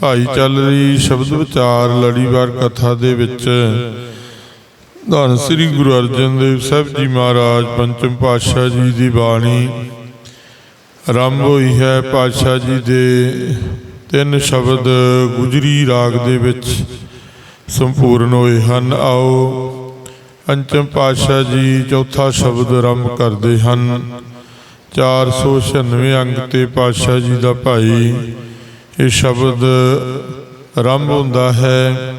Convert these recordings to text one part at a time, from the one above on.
ਭਾਈ ਚੱਲ ਰਹੀ ਸ਼ਬਦ ਵਿਚਾਰ ਲੜੀਵਾਰ ਕਥਾ ਦੇ ਵਿੱਚ। ਧੰਨ ਸ੍ਰੀ ਗੁਰੂ ਅਰਜਨ ਦੇਵ ਸਾਹਿਬ ਜੀ ਮਹਾਰਾਜ, ਪੰਚਮ ਪਾਤਸ਼ਾਹ ਜੀ ਦੀ ਬਾਣੀ। ਆਰੰਭ ਹੋਈ ਹੈ ਪਾਤਸ਼ਾਹ ਜੀ ਦੇ ਤਿੰਨ ਸ਼ਬਦ ਗੁਜਰੀ ਰਾਗ ਦੇ ਵਿੱਚ। ਸੰਪੂਰਨ ਹੋਏ ਹਨ। ਆਓ, ਪੰਚਮ ਪਾਤਸ਼ਾਹ ਜੀ ਚੌਥਾ ਸ਼ਬਦ ਆਰੰਭ ਕਰਦੇ ਹਨ। 496 ਅੰਗ ਤੇ ਪਾਤਸ਼ਾਹ ਜੀ ਦਾ ਭਾਈ ਇਹ ਸ਼ਬਦ ਆਰੰਭ ਹੁੰਦਾ ਹੈ।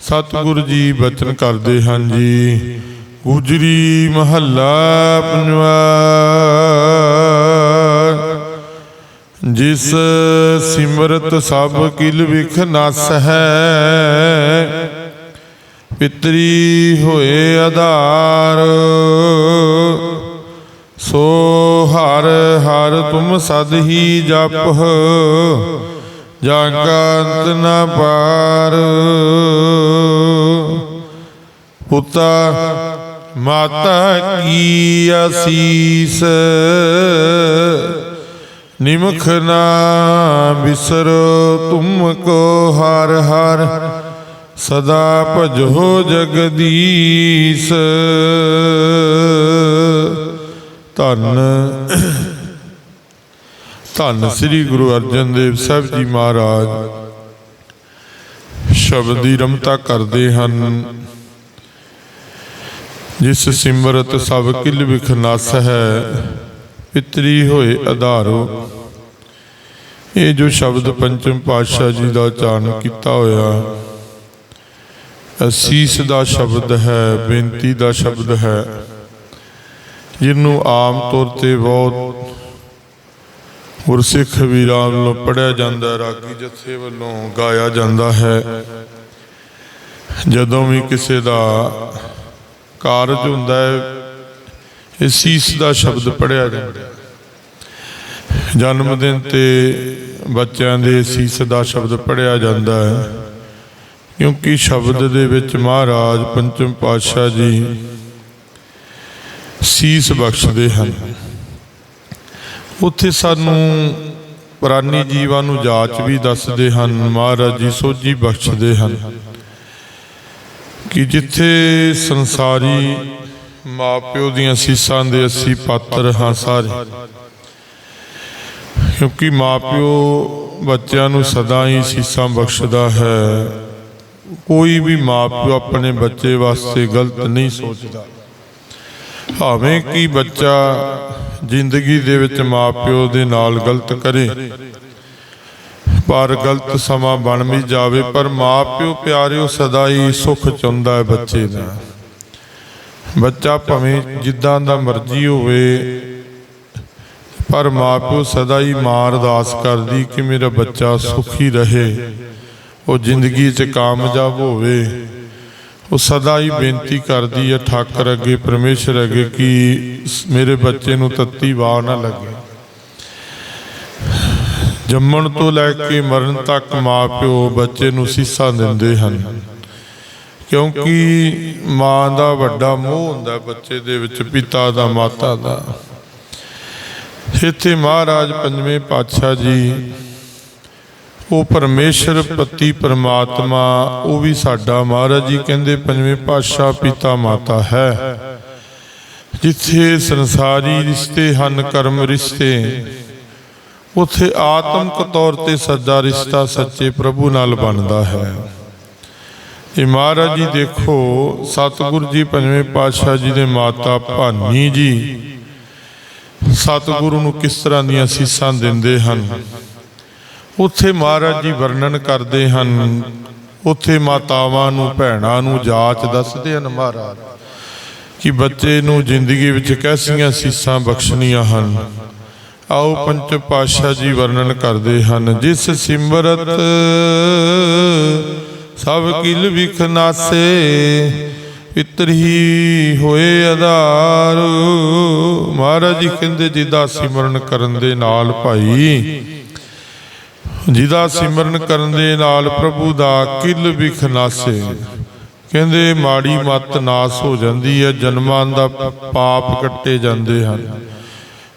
ਸਤਿਗੁਰ ਜੀ ਬਚਨ ਕਰਦੇ ਹਨ ਜੀ। ਗੁਜਰੀ ਮਹੱਲਾ ਪੰਜਵਾ ਜਿਸ ਸਿਮਰਤ ਸਭ ਕਿਲ ਵਿਖ ਨਸ ਹੈ। ਪਿਤਰੀ ਹੋਏ ਆਧਾਰ। ਸੋ ਹਰ ਹਰ ਤੁਮ ਸਦ ਹੀ ਜਪ। ਜਾਂ ਕਾ ਅੰਤ ਨ ਪਾਰ। ਪੁੱਤਾ, ਮਾਤਾ ਕੀ ਅਸੀਸ? ਨਿਮਖ ਨਾ ਬਿਸਰੋ ਤੁਮ ਕੋ ਹਰ ਹਰ। ਸਦਾ ਭਜੋ ਜਗਦੀਸ਼। ਧੰਨ ਧੰਨ ਸ੍ਰੀ ਗੁਰੂ ਅਰਜਨ ਦੇਵ ਸਾਹਿਬ ਜੀ ਮਹਾਰਾਜ। ਸ਼ਬਦ ਦੀ ਰਮਤਾ ਕਰਦੇ ਹਨ। ਜਿਸ ਸਿਮਰਤ ਸਭ ਕਿਲ ਵਿਖ ਹੈ, ਪਿਤਰੀ ਹੋਏ ਆਧਾਰੋ ਇਹ ਜੋ ਸ਼ਬਦ ਪੰਚਮ ਪਾਤਸ਼ਾਹ ਜੀ ਦਾ ਉਚਾਰਨ ਕੀਤਾ ਹੋਇਆ, ਅਸੀਸ ਦਾ ਸ਼ਬਦ ਹੈ, ਬੇਨਤੀ ਦਾ ਸ਼ਬਦ ਹੈ ਜਿਹਨੂੰ ਆਮ ਤੌਰ ਤੇ ਬਹੁਤ ਗੁਰਸਿੱਖ ਵੀਰਾਂ ਵੱਲੋਂ ਪੜਿਆ ਜਾਂਦਾ ਹੈ, ਰਾਗੀ ਜਥੇ ਵੱਲੋਂ ਗਾਇਆ ਜਾਂਦਾ ਹੈ। ਜਦੋਂ ਵੀ ਕਿਸੇ ਦਾ ਕਾਰਜ ਹੁੰਦਾ ਹੈ ਇਹ ਸੀਸ ਦਾ ਸ਼ਬਦ ਪੜਿਆ ਜਾਂਦਾ ਜਨਮ ਦਿਨ ਤੇ ਬੱਚਿਆਂ ਦੇ ਸੀਸ ਦਾ ਸ਼ਬਦ ਪੜਿਆ ਜਾਂਦਾ ਹੈ ਕਿਉਂਕਿ ਸ਼ਬਦ ਦੇ ਵਿੱਚ ਮਹਾਰਾਜ ਪੰਚਮ ਪਾਤਸ਼ਾਹ ਜੀ ਸੀਸ ਬਖਸ਼ਦੇ ਹਨ। ਉੱਥੇ ਸਾਨੂੰ ਪ੍ਰਾਨੀ ਜੀਵਾਂ ਨੂੰ ਜਾਚ ਵੀ ਦੱਸਦੇ ਹਨ, ਮਹਾਰਾਜ ਜੀ ਸੋਝੀ ਬਖਸ਼ਦੇ ਹਨ ਕਿ ਜਿੱਥੇ ਸੰਸਾਰੀ ਮਾਪਿਓ ਦੀਆਂ ਸੀਸਾਂ ਦੇ ਅਸੀਂ ਪਾਤਰ ਹਾਂ ਸਾਰੇ। ਕਿਉਂਕਿ ਮਾਪਿਓ ਬੱਚਿਆਂ ਨੂੰ ਸਦਾ ਹੀ ਸੀਸਾਂ ਬਖਸ਼ਦਾ ਹੈ। ਕੋਈ ਵੀ ਮਾਪਿਓ ਆਪਣੇ ਬੱਚੇ ਵਾਸਤੇ ਗਲਤ ਨਹੀਂ ਸੋਚਦਾ। ਭਾਵੇਂ ਕਿ ਬੱਚਾ ਜ਼ਿੰਦਗੀ ਦੇ ਵਿੱਚ ਮਾਪਿਓ ਦੇ ਨਾਲ ਗਲਤ ਕਰੇ। ਪਰ ਗਲਤ ਸਮਾਂ ਬਣ ਵੀ ਜਾਵੇ, ਪਰ ਮਾਪਿਓ ਪਿਆਰਿਓ, ਸਦਾ ਹੀ ਸੁੱਖ ਚਾਹੁੰਦਾ ਹੈ ਬੱਚੇ ਦਾ। ਬੱਚਾ ਭਾਵੇਂ ਜਿੱਦਾਂ ਦਾ ਮਰਜ਼ੀ ਹੋਵੇ, ਪਰ ਮਾਪਿਓ ਸਦਾ ਹੀ ਮਾਂ ਅਰਦਾਸ ਕਰਦੀ ਕਿ ਮੇਰਾ ਬੱਚਾ ਸੁਖੀ ਰਹੇ, ਉਹ ਜ਼ਿੰਦਗੀ 'ਚ ਕਾਮਯਾਬ ਹੋਵੇ। ਉਹ ਸਦਾ ਹੀ ਬੇਨਤੀ ਕਰਦੀ ਹੈ, ਠਾਕਰ ਅੱਗੇ, ਪਰਮੇਸ਼ਰ ਅੱਗੇ, ਕਿ ਮੇਰੇ ਬੱਚੇ ਨੂੰ ਤੱਤੀ ਵਾਹ ਨਾ ਲੱਗੇ। ਜੰਮਣ ਤੋਂ ਲੈ ਕੇ ਮਰਨ ਤੱਕ ਮਾਪਿਓ ਬੱਚੇ ਨੂੰ ਸੀਸਾ ਦਿੰਦੇ ਹਨ। ਕਿਉਂਕਿ ਮਾਂ ਦਾ ਵੱਡਾ ਮੋਹ ਹੁੰਦਾ ਬੱਚੇ ਦੇ ਵਿੱਚ, ਪਿਤਾ ਦਾ, ਮਾਤਾ ਦਾ। ਇੱਥੇ ਮਹਾਰਾਜ ਪੰਜਵੇਂ ਪਾਤਸ਼ਾਹ ਜੀ ਉਹ ਪਰਮੇਸ਼ਰ ਪਤੀ ਪਰਮਾਤਮਾ, ਉਹ ਵੀ ਸਾਡਾ ਮਹਾਰਾਜ ਜੀ ਕਹਿੰਦੇ ਪੰਜਵੇਂ ਪਾਤਸ਼ਾਹ ਪਿਤਾ ਮਾਤਾ ਹੈ। ਜਿੱਥੇ ਸੰਸਾਰੀ ਰਿਸ਼ਤੇ ਹਨ, ਕਰਮ ਰਿਸ਼ਤੇ, ਉਥੇ ਆਤਮਿਕ ਤੌਰ ਤੇ ਸੱਚਾ ਰਿਸ਼ਤਾ ਸੱਚੇ ਪ੍ਰਭੂ ਨਾਲ ਬਣਦਾ ਹੈ। ਇਹ ਮਹਾਰਾਜ ਜੀ ਦੇਖੋ, ਸਤਿਗੁਰੂ ਜੀ ਪੰਜਵੇਂ ਪਾਤਸ਼ਾਹ ਜੀ ਦੇ ਮਾਤਾ ਭਾਨੀ ਜੀ, ਸਤਿਗੁਰੂ ਨੂੰ ਕਿਸ ਤਰ੍ਹਾਂ ਦੀਆਂ ਸੀਸਾਂ ਦਿੰਦੇ ਹਨ? ਉੱਥੇ ਮਹਾਰਾਜ ਜੀ ਵਰਣਨ ਕਰਦੇ ਹਨ। ਉੱਥੇ ਮਾਤਾਵਾਂ ਨੂੰ, ਭੈਣਾਂ ਨੂੰ ਜਾਚ ਦੱਸਦੇ ਹਨ ਮਹਾਰਾਜ, ਕਿ ਬੱਚੇ ਨੂੰ ਜ਼ਿੰਦਗੀ ਵਿੱਚ ਕੈਸੀਆਂ ਸੀਸਾਂ ਬਖਸ਼ਣੀਆਂ ਹਨ। ਆਓ ਪੰਚ ਪਾਤਸ਼ਾਹ ਜੀ ਵਰਣਨ ਕਰਦੇ ਹਨ। ਜਿਸ ਸਿਮਰਤ ਸਭ ਕਿਲ ਵਿਖਨਾਸੇ ਨਾਸੇ ਹੋਏ ਆਧਾਰ। ਮਹਾਰਾਜ ਜੀ ਕਹਿੰਦੇ ਜਿਹਦਾ ਸਿਮਰਨ ਕਰਨ ਦੇ ਨਾਲ ਭਾਈ ਜਿਹਦਾ ਸਿਮਰਨ ਕਰਨ ਦੇ ਨਾਲ ਪ੍ਰਭੂ ਦਾ ਕਿਲ ਵਿਖਨਾਸੇ ਕਹਿੰਦੇ, ਮਾੜੀ ਮਤ ਨਾਸ ਹੋ ਜਾਂਦੀ ਹੈ, ਜਨਮਾਂ ਦਾ ਪਾਪ ਕੱਟੇ ਜਾਂਦੇ ਹਨ।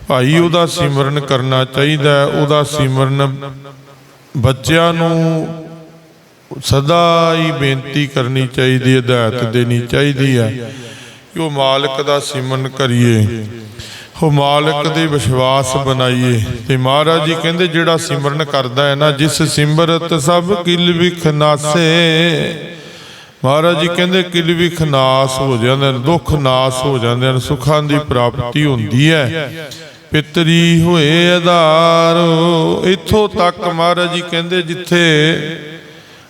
ਭਾਈ, ਉਹਦਾ ਸਿਮਰਨ ਕਰਨਾ ਚਾਹੀਦਾ ਉਹਦਾ ਸਿਮਰਨ ਬੱਚਿਆਂ ਨੂੰ ਸਦਾ ਹੀ ਬੇਨਤੀ ਕਰਨੀ ਚਾਹੀਦੀ ਹੈ, ਹਦਾਇਤ ਦੇਣੀ ਚਾਹੀਦੀ ਹੈ ਕਿ ਉਹ ਮਾਲਕ ਦਾ ਸਿਮਰਨ ਕਰੀਏ। ਉਹ ਮਾਲਕ ਦੇ ਵਿਸ਼ਵਾਸ ਬਣਾਈਏ। ਤੇ ਮਹਾਰਾਜ ਜੀ ਕਹਿੰਦੇ, ਜਿਹੜਾ ਸਿਮਰਨ ਕਰਦਾ ਹੈ ਨਾ, ਜਿਸ ਸਿਮਰਤ ਸਭ ਕਿਲ ਵਿਖ ਮਹਾਰਾਜ ਜੀ ਕਹਿੰਦੇ, ਕਿਲ ਵਿਖਨਾਸ ਹੋ ਜਾਂਦੇ ਨੇ ਦੁੱਖ ਨਾਸ ਹੋ ਜਾਂਦੇ ਨੇ ਸੁੱਖਾਂ ਦੀ ਪ੍ਰਾਪਤੀ ਹੁੰਦੀ ਹੈ। ਪਿਤਰੀ ਹੋਏ ਆਧਾਰ, ਇੱਥੋਂ ਤੱਕ ਮਹਾਰਾਜ ਜੀ ਕਹਿੰਦੇ, ਜਿੱਥੇ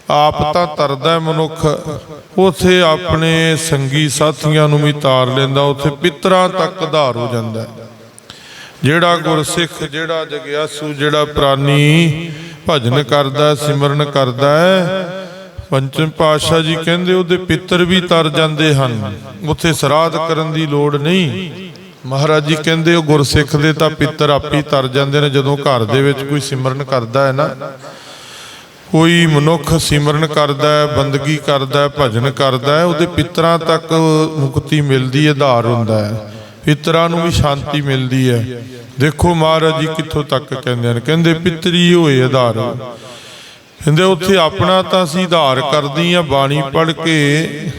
ਆਪ ਤਾਂ ਤਰਦਾ ਮਨੁੱਖ। ਉਥੇ ਆਪਣੇ ਸੰਗੀ ਸਾਥੀਆਂ ਨੂੰ ਵੀ ਤਾਰ ਲੈਂਦਾ, ਉਥੇ ਪਿਤਰਾਂ ਤੱਕ ਆਧਾਰ ਹੋ ਜਾਂਦਾ ਜਿਹੜਾ ਗੁਰਸਿੱਖ, ਜਿਹੜਾ ਜਗਿਆਸੂ, ਜਿਹੜਾ ਪ੍ਰਾਨੀ ਭਜਨ ਕਰਦਾ ਸਿਮਰਨ ਕਰਦਾ ਪੰਚਮ ਪਾਤਸ਼ਾਹ ਜੀ ਕਹਿੰਦੇ ਉਹਦੇ ਪਿੱਤਰ ਵੀ ਤਰ ਜਾਂਦੇ ਹਨ। ਉਥੇ ਸਰਾਧ ਕਰਨ ਦੀ ਲੋੜ ਨਹੀਂ। ਮਹਾਰਾਜ ਜੀ ਕਹਿੰਦੇ ਉਹ ਗੁਰਸਿੱਖ ਦੇ ਤਾਂ ਪਿੱਤਰ ਆਪੇ ਤਰ ਜਾਂਦੇ ਨੇ, ਜਦੋਂ ਘਰ ਦੇ ਵਿੱਚ ਕੋਈ ਸਿਮਰਨ ਕਰਦਾ ਹੈ ਨਾ। ਕੋਈ ਮਨੁੱਖ ਸਿਮਰਨ ਕਰਦਾ ਹੈ, ਬੰਦਗੀ ਕਰਦਾ ਹੈ, ਭਜਨ ਕਰਦਾ ਹੈ, ਉਹਦੇ ਪਿੱਤਰਾਂ ਤੱਕ ਮੁਕਤੀ ਮਿਲਦੀ ਹੈ, ਆਧਾਰ ਹੁੰਦਾ ਹੈ। ਪਿੱਤਰਾਂ ਨੂੰ ਵੀ ਸ਼ਾਂਤੀ ਮਿਲਦੀ ਹੈ। ਦੇਖੋ ਮਹਾਰਾਜ ਜੀ ਕਿੱਥੋਂ ਤੱਕ ਕਹਿੰਦੇ ਨੇ ਕਹਿੰਦੇ ਪਿੱਤਰੀ ਹੋਏ ਆਧਾਰ। ਕਹਿੰਦੇ ਉੱਥੇ ਆਪਣਾ ਤਾਂ ਅਸੀਂ ਆਧਾਰ ਕਰਦੀ ਆ ਬਾਣੀ ਪੜ੍ਹ ਕੇ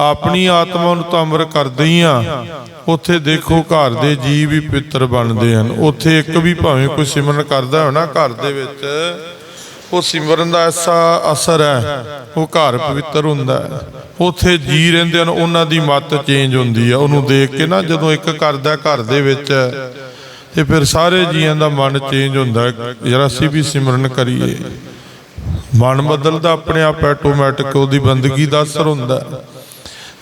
ਆਪਣੀ ਆਤਮਾ ਨੂੰ ਤਾਂ ਅਮਰ ਕਰਦੇ ਹੀ ਆ ਉੱਥੇ ਦੇਖੋ ਘਰ ਦੇ ਜੀ ਵੀ ਪਿੱਤਰ ਬਣਦੇ ਹਨ। ਉੱਥੇ ਇੱਕ ਵੀ ਭਾਵੇਂ ਕੋਈ ਸਿਮਰਨ ਕਰਦਾ ਹੋ ਨਾ, ਘਰ ਦੇ ਵਿੱਚ ਉਹ ਸਿਮਰਨ ਦਾ ਐਸਾ ਅਸਰ ਹੈ, ਉਹ ਘਰ ਪਵਿੱਤਰ ਹੁੰਦਾ ਹੈ। ਉੱਥੇ ਜੀ ਰਹਿੰਦੇ ਹਨ, ਉਹਨਾਂ ਦੀ ਮੱਤ ਚੇਂਜ ਹੁੰਦੀ ਹੈ। ਉਹਨੂੰ ਦੇਖ ਕੇ ਨਾ ਜਦੋਂ ਇੱਕ ਕਰਦਾ ਘਰ ਦੇ ਵਿੱਚ ਤੇ ਫਿਰ ਸਾਰੇ ਜੀਆਂ ਦਾ ਮਨ ਚੇਂਜ ਹੁੰਦਾ ਹੈ। ਯਾਰ ਅਸੀਂ ਵੀ ਸਿਮਰਨ ਕਰੀਏ। ਮਨ ਬਦਲਦਾ, ਆਪਣੇ ਆਪ ਆਟੋਮੈਟਿਕ ਉਹਦੀ ਬੰਦਗੀ ਦਾ ਅਸਰ ਹੁੰਦਾ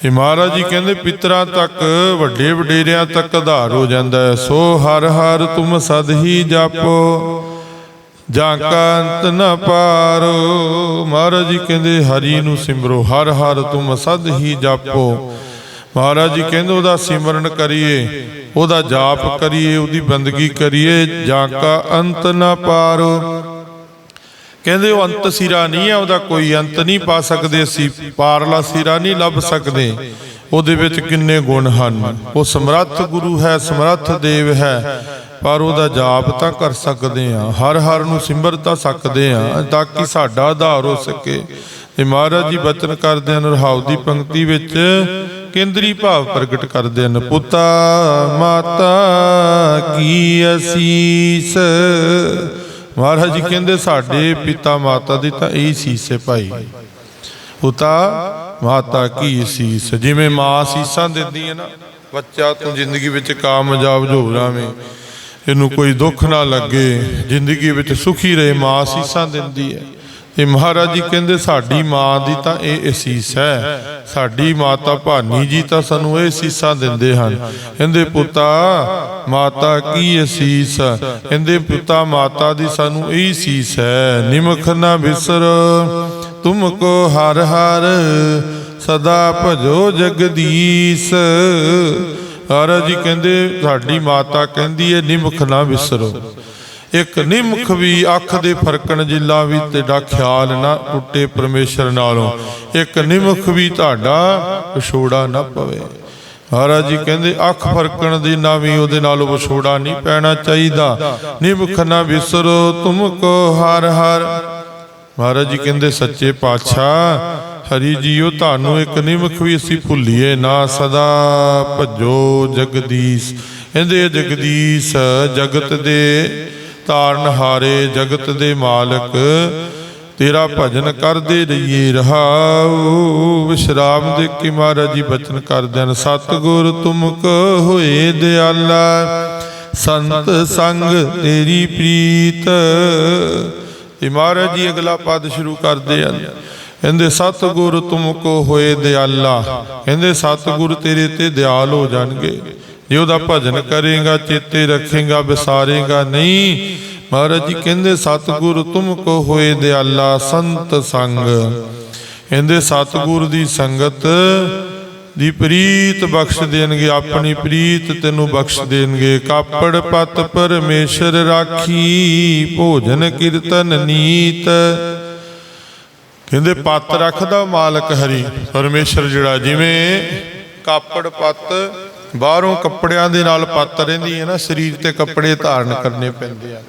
ਇਹ ਮਹਾਰਾਜ ਜੀ ਕਹਿੰਦੇ, ਪਿਤਰਾਂ ਤੱਕ, ਵੱਡੇ ਵਡੇਰਿਆਂ ਤੱਕ ਆਧਾਰ ਹੋ ਜਾਂਦਾ ਹੈ। ਸੋ ਹਰ ਹਰ ਤੁਮ ਸਦ ਹੀ ਜਾਪੋ। ਜਾਂ ਕਾ ਅੰਤ ਨ ਪਾਰੋ। ਮਹਾਰਾਜ ਜੀ ਕਹਿੰਦੇ, ਹਰੀ ਨੂੰ ਸਿਮਰੋ, ਹਰ ਹਰ ਤੁਮ ਸਦ ਹੀ ਜਾਪੋ। ਮਹਾਰਾਜ ਜੀ ਕਹਿੰਦੇ, ਉਹਦਾ ਸਿਮਰਨ ਕਰੀਏ, ਉਹਦਾ ਜਾਪ ਕਰੀਏ, ਉਹਦੀ ਬੰਦਗੀ ਕਰੀਏ, ਜਾਂ ਕਾ ਅੰਤ ਨ ਪਾਰੋ। ਕਹਿੰਦੇ, ਉਹ ਅੰਤ ਸਿਰਾ ਨਹੀਂ ਹੈ, ਉਹਦਾ ਕੋਈ ਅੰਤ ਨਹੀਂ ਪਾ ਸਕਦੇ ਅਸੀਂ, ਪਾਰਲਾ ਸਿਰਾ ਨਹੀਂ ਲੱਭ ਸਕਦੇ। ਉਹਦੇ ਵਿੱਚ ਕਿੰਨੇ ਗੁਣ ਹਨ। ਉਹ ਸਮਰੱਥ ਗੁਰੂ ਹੈ, ਸਮਰੱਥ ਦੇਵ ਹੈ। ਪਰ ਉਹਦਾ ਜਾਪ ਤਾਂ ਕਰ ਸਕਦੇ ਆ ਹਰ ਹਰ ਨੂੰ ਸਿਮਰ ਤਾਂ ਸਕਦੇ ਆ ਤਾਂ ਕਿ ਸਾਡਾ ਆਧਾਰ ਹੋ ਸਕੇ। ਤੇ ਮਹਾਰਾਜ ਜੀ ਬਚਨ ਕਰਦੇ ਹਨ, ਰਹਾਉ ਦੀ ਪੰਕਤੀ ਵਿੱਚ ਕੇਂਦਰੀ ਭਾਵ ਪ੍ਰਗਟ ਕਰਦੇ ਹਨ। ਪੁੱਤਾ, ਮਾਤਾ ਕੀ ਅਸੀਸ? ਮਹਾਰਾਜ ਜੀ ਕਹਿੰਦੇ, ਸਾਡੇ ਪਿਤਾ ਮਾਤਾ ਦੀ ਤਾਂ ਇਹੀ ਸੀਸ ਹੈ ਭਾਈ। ਪੁੱਤਾ, ਮਾਤਾ ਕੀ ਸੀਸ ਜਿਵੇਂ ਮਾਂ ਸੀਸਾਂ ਦਿੰਦੀ ਹੈ ਨਾ, ਬੱਚਾ ਤੂੰ ਜ਼ਿੰਦਗੀ ਵਿੱਚ ਕਾਮਯਾਬ ਹੋ ਜਾਵੇਂ ਇਹਨੂੰ ਕੋਈ ਦੁੱਖ ਨਾ ਲੱਗੇ, ਜ਼ਿੰਦਗੀ ਵਿੱਚ ਸੁਖੀ ਰਹੇ ਮਾਂ ਸੀਸਾਂ ਦਿੰਦੀ ਹੈ। ਤੇ ਮਹਾਰਾਜ ਜੀ ਕਹਿੰਦੇ, ਸਾਡੀ ਮਾਂ ਦੀ ਤਾਂ ਇਹ ਅਸੀਸ ਹੈ। ਸਾਡੀ ਮਾਤਾ ਭਾਨੀ ਜੀ ਤਾਂ ਸਾਨੂੰ ਇਹ ਅਸੀਸਾਂ ਦਿੰਦੇ ਹਨ। ਕਹਿੰਦੇ, ਪੁੱਤਾ, ਮਾਤਾ ਕੀ ਅਸੀਸ? ਕਹਿੰਦੇ, ਪੁੱਤਾ, ਮਾਤਾ ਦੀ ਸਾਨੂੰ ਇਹ ਅਸੀਸ ਹੈ। ਨਿਮਖ ਨਾ ਬਿਸਰ, ਤੁਮ ਕੋ ਹਰ ਹਰ, ਸਦਾ ਭਜੋ ਜਗਦੀਸ਼। ਮਹਾਰਾਜ ਜੀ ਕਹਿੰਦੇ, ਸਾਡੀ ਮਾਤਾ ਕਹਿੰਦੀ ਹੈ ਨਿਮਖ ਨਾ ਵਿਸਰੋ। ਇੱਕ ਨਿਮਖ ਵੀ ਅੱਖ ਦੇ ਫਰਕਣ ਜਿਲਾ ਵੀ ਤੇਰਾ ਖਿਆਲ ਨਾ ਟੁੱਟੇ ਪਰਮੇਸ਼ਰ ਨਾਲੋਂ। ਇੱਕ ਨਿਮਖ ਵੀ ਤੁਹਾਡਾ ਵਿਛੋੜਾ ਨਾ ਪਵੇ। ਮਹਾਰਾਜ ਜੀ ਕਹਿੰਦੇ, ਅੱਖ ਫਰਕਣ ਦੀ ਨਾ ਵੀ ਉਹਦੇ ਨਾਲੋਂ ਵਿਛੋੜਾ ਨਹੀਂ ਪੈਣਾ ਚਾਹੀਦਾ। ਨਿਮਖ ਨਾ ਵਿਸਰੋ, ਤੁਮ ਕੋ ਹਰ ਹਰ। ਮਹਾਰਾਜ ਜੀ ਕਹਿੰਦੇ, ਸੱਚੇ ਪਾਤਸ਼ਾਹ ਹਰੀ ਜੀਓ, ਤੁਹਾਨੂੰ ਇੱਕ ਨਿਮਖ ਵੀ ਅਸੀਂ ਭੁੱਲੀਏ ਨਾ, ਸਦਾ ਭਜੋ ਜਗਦੀਸ਼। ਕਹਿੰਦੇ ਜਗਦੀਸ਼, ਜਗਤ ਦੇ ਤਾਰਨਹਾਰੇ ਜਗਤ ਦੇ ਮਾਲਕ। ਤੇਰਾ ਭਜਨ ਕਰਦੇ ਰਹੀਏ, ਰਹਾਉ। ਵਿਸ਼ਰਾਮ ਦੇ ਕੇ ਮਹਾਰਾਜ ਜੀ, ਬਚਨ ਕਰਦੇ ਹਨ। ਸਤਿਗੁਰ ਤੁਮਕ ਹੋਏ ਦਿਆਲਾ, ਸੰਤ ਸੰਗ ਤੇਰੀ ਪ੍ਰੀਤ। ਤੇ ਮਹਾਰਾਜ ਜੀ ਅਗਲਾ ਪਦ ਸ਼ੁਰੂ ਕਰਦੇ ਹਨ। ਕਹਿੰਦੇ, ਸਤਿਗੁਰ ਤੁਮ ਕੋ ਹੋਏ ਦਿਆਲਾ। ਕਹਿੰਦੇ, ਸਤਿਗੁਰ ਤੇਰੇ ਤੇ ਦਿਆਲ ਹੋ ਜਾਣਗੇ। ਜੇ ਉਹਦਾ ਭਜਨ ਕਰੇਗਾ, ਚੇਤੇ ਰੱਖੇਗਾ, ਵਿਸਾਰੇਗਾ ਨਹੀਂ। ਮਹਾਰਾਜ ਜੀ ਕਹਿੰਦੇ, ਸਤਿਗੁਰ ਤੁਮ ਕੋ ਹੋਏ ਦਿਆਲਾ, ਸੰਤ ਸੰਗ। ਕਹਿੰਦੇ, ਸਤਿਗੁਰ ਦੀ ਸੰਗਤ ਦੀ ਪ੍ਰੀਤ ਬਖਸ਼ ਦੇਣਗੇ, ਆਪਣੀ ਪ੍ਰੀਤ ਤੈਨੂੰ ਬਖਸ਼ ਦੇਣਗੇ। ਕਾਪੜ ਪਤ ਪਰਮੇਸ਼ਰ ਰਾਖੀ, ਭੋਜਨ ਕੀਰਤਨ ਨੀਤ ਕਹਿੰਦੇ ਪੱਤ ਰੱਖਦਾ ਮਾਲਕ ਹਰੀ। ਪਰਮੇਸ਼ਰ ਜਿਹੜਾ ਜਿਵੇਂ ਕਾਪੜ ਪੱਤ ਬਾਹਰੋਂ ਕੱਪੜਿਆਂ ਦੇ ਨਾਲ ਪੱਤ ਰਹਿੰਦੀ ਹੈ ਨਾ, ਸਰੀਰ ਤੇ ਕੱਪੜੇ ਧਾਰਨ ਕਰਨੇ ਪੈਂਦੇ ਆ।